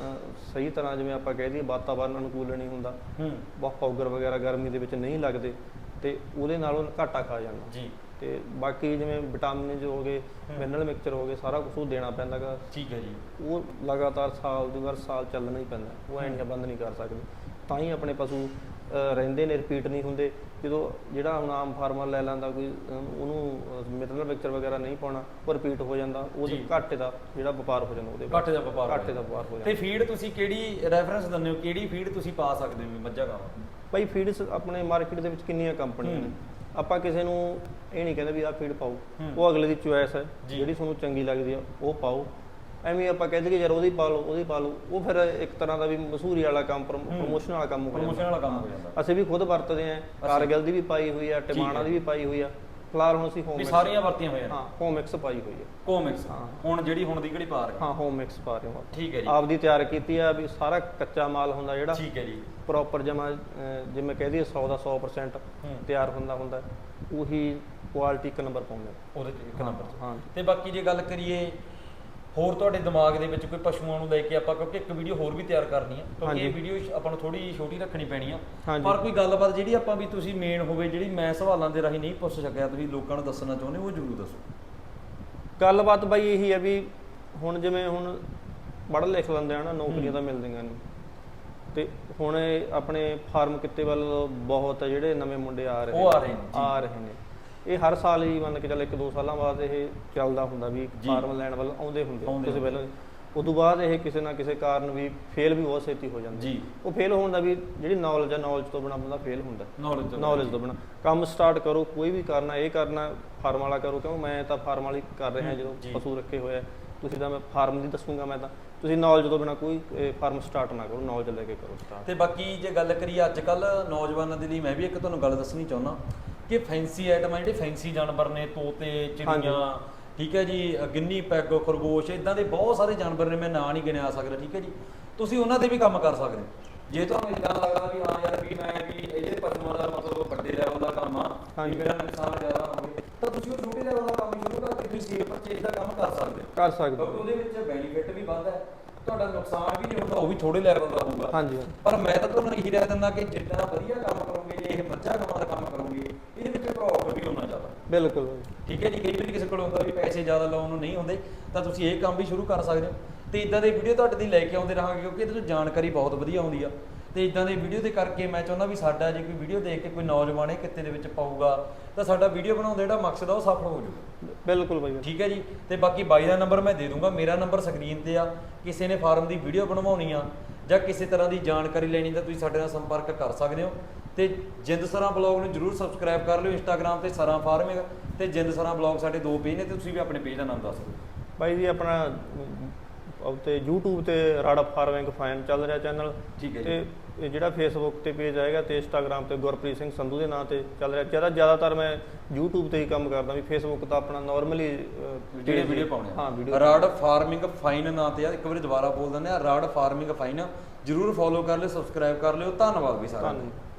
ਸਹੀ ਤਰ੍ਹਾਂ ਜਿਵੇਂ ਆਪਾਂ ਕਹਿ ਦਈਏ ਵਾਤਾਵਰਨ ਅਨੁਕੂਲ ਨਹੀਂ ਹੁੰਦਾ। ਹੂੰ। ਬਹੁਤ ਪਾਊਡਰ ਵਗੈਰਾ ਗਰਮੀ ਦੇ ਵਿੱਚ ਨਹੀਂ ਲੱਗਦੇ ਤੇ ਉਹਦੇ ਨਾਲ ਉਹ ਘਾਟਾ ਖਾ ਜਾਂਦਾ। ਜੀ। ਤੇ ਬਾਕੀ ਜਿਵੇਂ ਵਿਟਾਮਿਨ ਜੋ ਹੋ ਗਏ। ਮਿਨਰਲ ਮਿਕਸਚਰ ਹੋ ਗਏ ਸਾਰਾ ਕੁਝ ਉਹ ਦੇਣਾ ਪੈਂਦਾਗਾ ਠੀਕ ਹੈ ਜੀ ਉਹ ਲਗਾਤਾਰ ਸਾਲ ਦੀ ਵਾਰ ਸਾਲ ਚੱਲਣਾ ਹੀ ਪੈਂਦਾ ਉਹ ਐਂ ਬੰਦ ਨਹੀਂ ਕਰ ਸਕਦੇ ਤਾਂ ਹੀ ਆਪਣੇ ਪਸ਼ੂ ਰਹਿੰਦੇ ਨੇ ਰਿਪੀਟ ਨਹੀਂ ਹੁੰਦੇ ਜਦੋਂ ਜਿਹੜਾ ਹੁਣ ਆਮ ਫਾਰਮਰ ਲੈ ਲੈਂਦਾ ਕੋਈ ਉਹਨੂੰ ਮਿਨਰਲ ਮਿਕਸਚਰ ਵਗੈਰਾ ਨਹੀਂ ਪਾਉਣਾ ਉਹ ਰਿਪੀਟ ਹੋ ਜਾਂਦਾ ਉਹਦੇ। ਘਾਟੇ ਦਾ ਜਿਹੜਾ ਵਪਾਰ ਹੋ ਜਾਂਦਾ ਉਹਦੇ। ਘਾਟੇ ਦਾ ਵਪਾਰ ਹੋ ਘਾਟੇ ਦਾ ਜਾਂਦਾ। ਵਪਾਰ ਹੋ ਤੇ ਜਾਂਦਾ ਫੀਡ ਤੁਸੀਂ ਕਿਹੜੀ ਰੈਫਰੈਂਸ ਦਿੰਦੇ ਹੋ ਕਿਹੜੀ ਫੀਡ ਤੁਸੀਂ ਪਾ ਸਕਦੇ ਹੋ ਮੱਝਾਂ ਗਾਵਾਂ ਭਾਈ ਫੀਡਸ ਆਪਣੇ ਮਾਰਕੀਟ ਦੇ ਵਿੱਚ ਕਿੰਨੀਆਂ ਕੰਪਨੀਆਂ ਨੇ। ਆਪਾਂ ਕਿਸੇ ਨੂੰ ਇਹ ਨਹੀਂ ਕਹਿੰਦੇ ਵੀ ਆਹ ਫੀਡ ਪਾਓ। ਉਹ ਅਗਲੇ ਦੀ ਚੁਆਇਸ ਹੈ। ਜਿਹੜੀ ਤੁਹਾਨੂੰ ਚੰਗੀ ਲੱਗਦੀ ਆ ਉਹ ਪਾਓ। ਐਵੇਂ ਆਪਾਂ ਕਹਿੰਦੇ ਕਿ ਯਾਰ ਉਹਦੀ ਪਾ ਲਓ ਉਹਦੀ ਪਾ ਲਓ। ਉਹ ਫਿਰ ਇੱਕ ਤਰ੍ਹਾਂ ਦਾ ਵੀ ਮਸ਼ਹੂਰੀ ਵਾਲਾ ਕੰਮ ਪ੍ਰੋਮੋਸ਼ਨ ਵਾਲਾ ਕੰਮ ਹੋ ਪ੍ਰੋਮੋਸ਼ਨ ਵਾਲਾ ਕੰਮ ਹੋ ਜਾਂਦਾ। ਅਸੀਂ ਵੀ ਖੁਦ ਵਰਤਦੇ ਆਂ ਕਾਰਗਿਲ ਦੀ ਵੀ ਪਾਈ ਹੋਈ ਆ ਟਿਮਾਣਾ ਦੀ ਵੀ ਪਾਈ ਹੋਈ ਆ। ਫਿਲਹਾਲ ਹੁਣ ਅਸੀਂ ਵੀ ਹੋਮ ਸਾਰੀਆਂ ਵਰਤੀਆਂ ਹੋਈਆਂ ਨੇ? ਹਾਂ ਹੋਮ ਮਿਕਸ ਪਾਈ ਹੋਈ ਹੈ। ਕੋਮਿਕਸ ਹਾਂ। ਹੁਣ ਜਿਹੜੀ ਹੁਣ ਦੀ ਕਿਹੜੀ ਪਾ ਰਹੇ ਹਾਂ? ਹੋਮ ਮਿਕਸ ਪਾ ਰਹੇ ਹਾਂ। ਠੀਕ ਹੈ ਜੀ। ਆਪਦੀ ਤਿਆਰ ਕੀਤੀ ਆ ਵੀ ਸਾਰਾ ਕੱਚਾ ਮਾਲ ਹੁੰਦਾ ਜਿਹੜਾ ਠੀਕ ਹੈ ਜੀ। ਪ੍ਰੋਪਰ ਜਮਾ ਜਿਵੇਂ ਕਹਿ ਦਈਏ 100 ਦਾ 100% ਹੂੰ। ਤਿਆਰ ਹੁੰਦਾ ਹੁੰਦਾ ਉਹੀ ਕੁਆਲਿਟੀ ਇੱਕ ਨੰਬਰ ਪਾਉਂਦੇ ਉਹਦੇ ਚ ਇੱਕ ਨੰਬਰ ਹਾਂ। ਤੇ ਬਾਕੀ ਜੇ ਗੱਲ ਕਰੀਏ ਹੋਰ ਤੁਹਾਡੇ ਦਿਮਾਗ ਦੇ ਵਿੱਚ ਕੋਈ ਪਸ਼ੂਆਂ ਨੂੰ ਲੈ ਕੇ ਆਪਾਂ ਕਿਉਂਕਿ ਇੱਕ ਵੀਡੀਓ ਹੋਰ ਵੀ ਤਿਆਰ ਕਰਨੀ ਆ ਕਿਉਂਕਿ ਇਹ। ਵੀਡੀਓ ਆਪਾਂ ਨੂੰ ਥੋੜੀ ਛੋਟੀ ਰੱਖਣੀ ਪੈਣੀ ਆ। ਪਰ ਕੋਈ ਗੱਲਬਾਤ ਜਿਹੜੀ ਆਪਾਂ ਵੀ ਤੁਸੀਂ ਮੇਨ ਹੋਵੇ ਜਿਹੜੀ ਮੈਂ ਸਵਾਲਾਂ ਦੇ ਰਾਹੀਂ ਨਹੀਂ ਪੁੱਛ ਸਕਿਆ ਤੁਸੀਂ ਲੋਕਾਂ ਨੂੰ ਦੱਸਣਾ ਚਾਹੁੰਦੇ ਹੋ ਉਹ ਜ਼ਰੂਰ ਦੱਸੋ ਗੱਲਬਾਤ ਬਾਈ ਇਹੀ ਹੈ ਵੀ ਹੁਣ ਜਿਵੇਂ ਹੁਣ ਪੜ੍ਹ ਲਿਖ ਲੈਂਦੇ ਆ ਨਾ ਨੌਕਰੀਆਂ ਤਾਂ ਮਿਲਦੀਆਂ ਨਹੀਂ ਤੇ ਹੁਣ ਆਪਣੇ ਫਾਰਮ ਕਿੱਤੇ ਵੱਲ ਬਹੁਤ ਜਿਹੜੇ ਨਵੇਂ ਮੁੰਡੇ ਆ ਰਹੇ ਉਹ ਆ ਰਹੇ ਨੇ, ਜੀ। ਆ ਰਹੇ ਨੇ ਇਹ ਹਰ ਸਾਲ ਹੀ ਮੰਨ ਕੇ ਚੱਲ ਇੱਕ ਦੋ ਸਾਲਾਂ ਬਾਅਦ ਇਹ ਚੱਲਦਾ ਹੁੰਦਾ ਵੀ। ਫਾਰਮ ਲੈਣ ਵੱਲ ਆਉਂਦੇ ਹੁੰਦੇ ਹੁੰਦੇ। ਪਹਿਲਾਂ ਉਦੋਂ ਬਾਅਦ ਇਹ ਕਿਸੇ ਨਾ ਕਿਸੇ ਕਾਰਨ ਵੀ ਫੇਲ ਵੀ ਬਹੁਤ ਛੇਤੀ ਹੋ ਜਾਂਦੇ ਜੀ। ਉਹ ਫੇਲ ਹੋਣ ਦਾ ਵੀ ਜਿਹੜੀ ਨੌਲੇਜ ਆ ਨੌਲੇਜ ਤੋਂ ਬਿਨਾਂ ਬੰਦਾ ਫੇਲ ਹੁੰਦਾ। ਨੌਲੇਜ ਨੌਲੇਜ ਤੋਂ ਬਿਨਾਂ। ਕੰਮ ਸਟਾਰਟ ਕਰੋ ਕੋਈ ਵੀ ਕਰਨਾ ਇਹ ਕਰਨਾ ਫਾਰਮ ਵਾਲਾ ਕਰੋ ਕਿਉਂ ਮੈਂ ਤਾਂ ਫਾਰਮ ਵਾਲੀ ਕਰ ਰਿਹਾ ਜਦੋਂ। ਪਸ਼ੂ ਰੱਖੇ ਹੋਏ ਆ। ਤੁਸੀਂ ਤਾਂ ਮੈਂ ਫਾਰਮ ਦੀ ਦੱਸੂਗਾ ਮੈਂ ਤਾਂ। ਤੁਸੀਂ ਨੌਲੇਜ ਤੋਂ ਬਿਨਾਂ ਕੋਈ ਫਾਰਮ ਸਟਾਰਟ ਨਾ ਕਰੋ ਨੌਲੇਜ ਲੈ ਕੇ ਕਰੋ ਸਟਾਰਟ ਤੇ ਬਾਕੀ ਜੇ ਗੱਲ ਕਰੀਏ ਅੱਜ ਕੱਲ ਨੌਜਵਾਨਾਂ ਦੇ ਲਈ ਮੈਂ ਵੀ ਇੱਕ ਤੁਹਾਨੂੰ ਗੱਲ ਦੱਸਣੀ ਚਾਹੁੰਦਾ। ਕਿ ਫੈਂਸੀ ਆਈਟਮਾਂ ਜਿਹੜੇ ਫੈਂਸੀ ਜਾਨਵਰ ਨੇ ਤੋਤੇ ਚਿੜੀਆਂ ਠੀਕ ਹੈ ਜੀ ਗਿੰਨੀ ਪੈਗ ਖਰਗੋਸ਼ ਇਦਾਂ ਦੇ ਬਹੁਤ ਸਾਰੇ ਜਾਨਵਰ ਨੇ ਮੈਂ ਨਾਂ ਨਹੀਂ ਗਿਣਿਆ ਸਕਦਾ ਠੀਕ ਹੈ ਜੀ ਤੁਸੀਂ ਉਹਨਾਂ ਤੇ ਵੀ ਕੰਮ ਕਰ ਸਕਦੇ ਜੇ ਤੁਹਾਨੂੰ ਇਦਾਂ ਲੱਗਦਾ ਵੀ ਹਾਂ ਯਾਰ ਵੀ ਮੈਂ ਵੀ ਇਹਦੇ ਪਸ਼ੂਆਂ ਦਾ ਮਤਲਬ ਵੱਡੇ ਲੈਵਲ ਦਾ ਕੰਮ ਆ ਵੀ। ਮੇਰਾ ਨੁਕਸਾਨ ਜ਼ਿਆਦਾ ਹੋਵੇ ਤਾਂ ਤੁਸੀਂ ਉਹ ਛੋਟੇ ਲੈਵਲ ਦਾ ਕੰਮ ਸ਼ੁਰੂ ਕਰਕੇ ਤੁਸੀਂ ਸੇਲ ਪਰਚੇਜ ਦਾ ਕੰਮ ਕਰ ਸਕਦੇ ਹੋ ਕਰ ਸਕਦੇ। ਉਹਦੇ ਵਿੱਚ ਬੈਨੀਫਿਟ ਵੀ ਵੱਧ ਹੈ ਤੁਹਾਡਾ ਨੁਕਸਾਨ ਵੀ ਨਹੀਂ ਹੁੰਦਾ ਉਹ ਵੀ ਥੋੜੇ ਲੈਵਲ ਦਾ ਹੋਊਗਾ ਹਾਂਜੀ। ਪਰ ਮੈਂ ਤਾਂ ਤੁਹਾਨੂੰ ਇਹੀ ਰਾਏ ਦਿੰਦਾ ਕਿ ਜਿੰਨਾ ਵਧੀਆ ਕੰਮ ਕਰੋਗੇ ਜੇ ਇਹ ਮੱਝਾਂ ਗਾਵਾਂ ਦਾ ਕੰਮ ਕਰੋਗੇ ਇਹਦੇ ਵਿੱਚ ਪ੍ਰੋਫਿਟ ਵੀ ਹੋਣਾ ਜ਼ਿਆਦਾ ਬਿਲਕੁਲ। ਠੀਕ ਹੈ ਜੀ ਕਈ ਵਾਰੀ ਕਿਸੇ ਕੋਲ ਹੁੰਦਾ ਵੀ ਪੈਸੇ ਜ਼ਿਆਦਾ ਲਾਉਣ ਨੂੰ ਨਹੀਂ ਹੁੰਦੇ ਤਾਂ ਤੁਸੀਂ ਇਹ ਕੰਮ ਵੀ ਸ਼ੁਰੂ ਕਰ ਸਕਦੇ ਹੋ। ਤੇ ਇਦਾਂ ਦੇ ਵੀਡੀਓ ਤੁਹਾਡੇ ਲਈ ਲੈ ਕੇ ਆਉਂਦੇ ਰਹਾਂਗੇ ਕਿਉਂਕਿ ਇਹਦੇ ਤੋਂ ਜਾਣਕਾਰੀ ਬਹੁਤ ਵਧੀਆ ਆਉਂਦੀ ਆ। ਤੇ ਇਦਾਂ ਦੇ ਵੀਡੀਓ ਦੇ ਕਰਕੇ ਮੈਂ ਚਾਹੁੰਦਾ ਵੀ ਸਾਡਾ ਜੇ ਕੋਈ ਵੀਡੀਓ ਦੇਖ ਕੇ ਕੋਈ ਨੌਜਵਾਨ ਇਹ ਕਿੱਤੇ ਦੇ ਵਿੱਚ ਪਾਊਗਾ ਤਾਂ ਸਾਡਾ ਵੀਡੀਓ ਬਣਾਉਣ ਦਾ ਜਿਹੜਾ ਮਕਸਦ ਆ ਉਹ ਸਫਲ ਹੋ ਜਾਊਗਾ। ਬਿਲਕੁਲ ਬਾਈ। ਠੀਕ ਹੈ ਜੀ ਤੇ ਬਾਕੀ ਬਾਈ ਦਾ ਨੰਬਰ ਮੈਂ ਦੇ ਦੂੰਗਾ ਮੇਰਾ ਨੰਬਰ ਸਕਰੀਨ ਤੇ ਆ। ਕਿਸੇ ਨੇ ਫਾਰਮ ਦੀ ਵੀਡੀਓ ਬਣਵਾਉਣੀ ਆ ਜਾਂ ਕਿਸੇ ਤਰ੍ਹਾਂ ਦੀ ਜਾਣਕਾਰੀ ਲੈਣੀ ਤਾਂ ਤੁਸੀਂ ਸਾਡੇ ਨਾਲ ਸੰਪਰਕ ਕਰ ਸਕਦੇ ਹੋ। ਤੇ ਜਿੰਦ ਸਰਾਂ ਬਲੌਗ ਨੂੰ ਜਰੂਰ ਸਬਸਕ੍ਰਾਈਬ ਕਰ ਲਿਓ ਇੰਸਟਾਗ੍ਰam ਤੇ ਸਰਾਂ ਫਾਰਮਿੰਗ ਤੇ ਜਿੰਦ ਸਰਾਂ ਬਲੌਗ ਸਾਡੇ ਦੋ ਪੇਜ ਨੇ ਤੇ ਤੁਸੀਂ ਵੀ ਆਪਣੇ ਪੇਜ ਦਾ ਨਾਮ ਦੱਸ ਦਿਓ। ਬਾਈ ਜੀ ਆਪਣਾ ਉਤੇ YouTube ਤੇ ਰਾੜਾ ਫਾਰਮਿੰਗ ਫਾਈਨ ਚੱਲ ਰਿਹਾ ਚੈਨਲ। ਠੀਕ ਹੈ ਜੀ। ਤੇ ਜਿਹੜਾ Facebook ਤੇ ਪੇਜ ਆਏਗਾ ਤੇ Instagram ਤੇ ਗੁਰਪ੍ਰੀਤ ਸਿੰਘ ਸੰਧੂ ਦੇ ਨਾਂ ਤੇ ਚੱਲ ਰਿਹਾ। ਜ਼ਿਆਦਾ ਜ਼ਿਆਦਾਤਰ ਮੈਂ YouTube ਤੇ ਹੀ ਕੰਮ ਕਰਦਾ ਵੀ Facebook ਤਾਂ ਆਪਣਾ ਨਾਰਮਲੀ ਜਿਹੜੇ ਵੀਡੀਓ ਪਾਉਣੇ ਹਾਂ ਵੀਡੀਓ ਰਾਡ ਫਾਰਮਿੰਗ ਫਾਈਨ ਨਾਂ ਤੇ ਆ ਇੱਕ ਵਾਰੀ ਦੁਬਾਰਾ ਬੋਲ ਦਿੰਦੇ ਆ ਰਾਡ ਫਾਰਮਿੰਗ ਫਾਈਨ। ਜਰੂਰ ਫੋਲੋ ਕਰ ਲਿਓ ਸਬਸਕ੍ਰਾਈਬ ਕਰ ਲਿਓ। ਧੰਨਵਾਦ ਵੀ ਸਾਰਿਆਂ ਧੰਨਵਾਦ।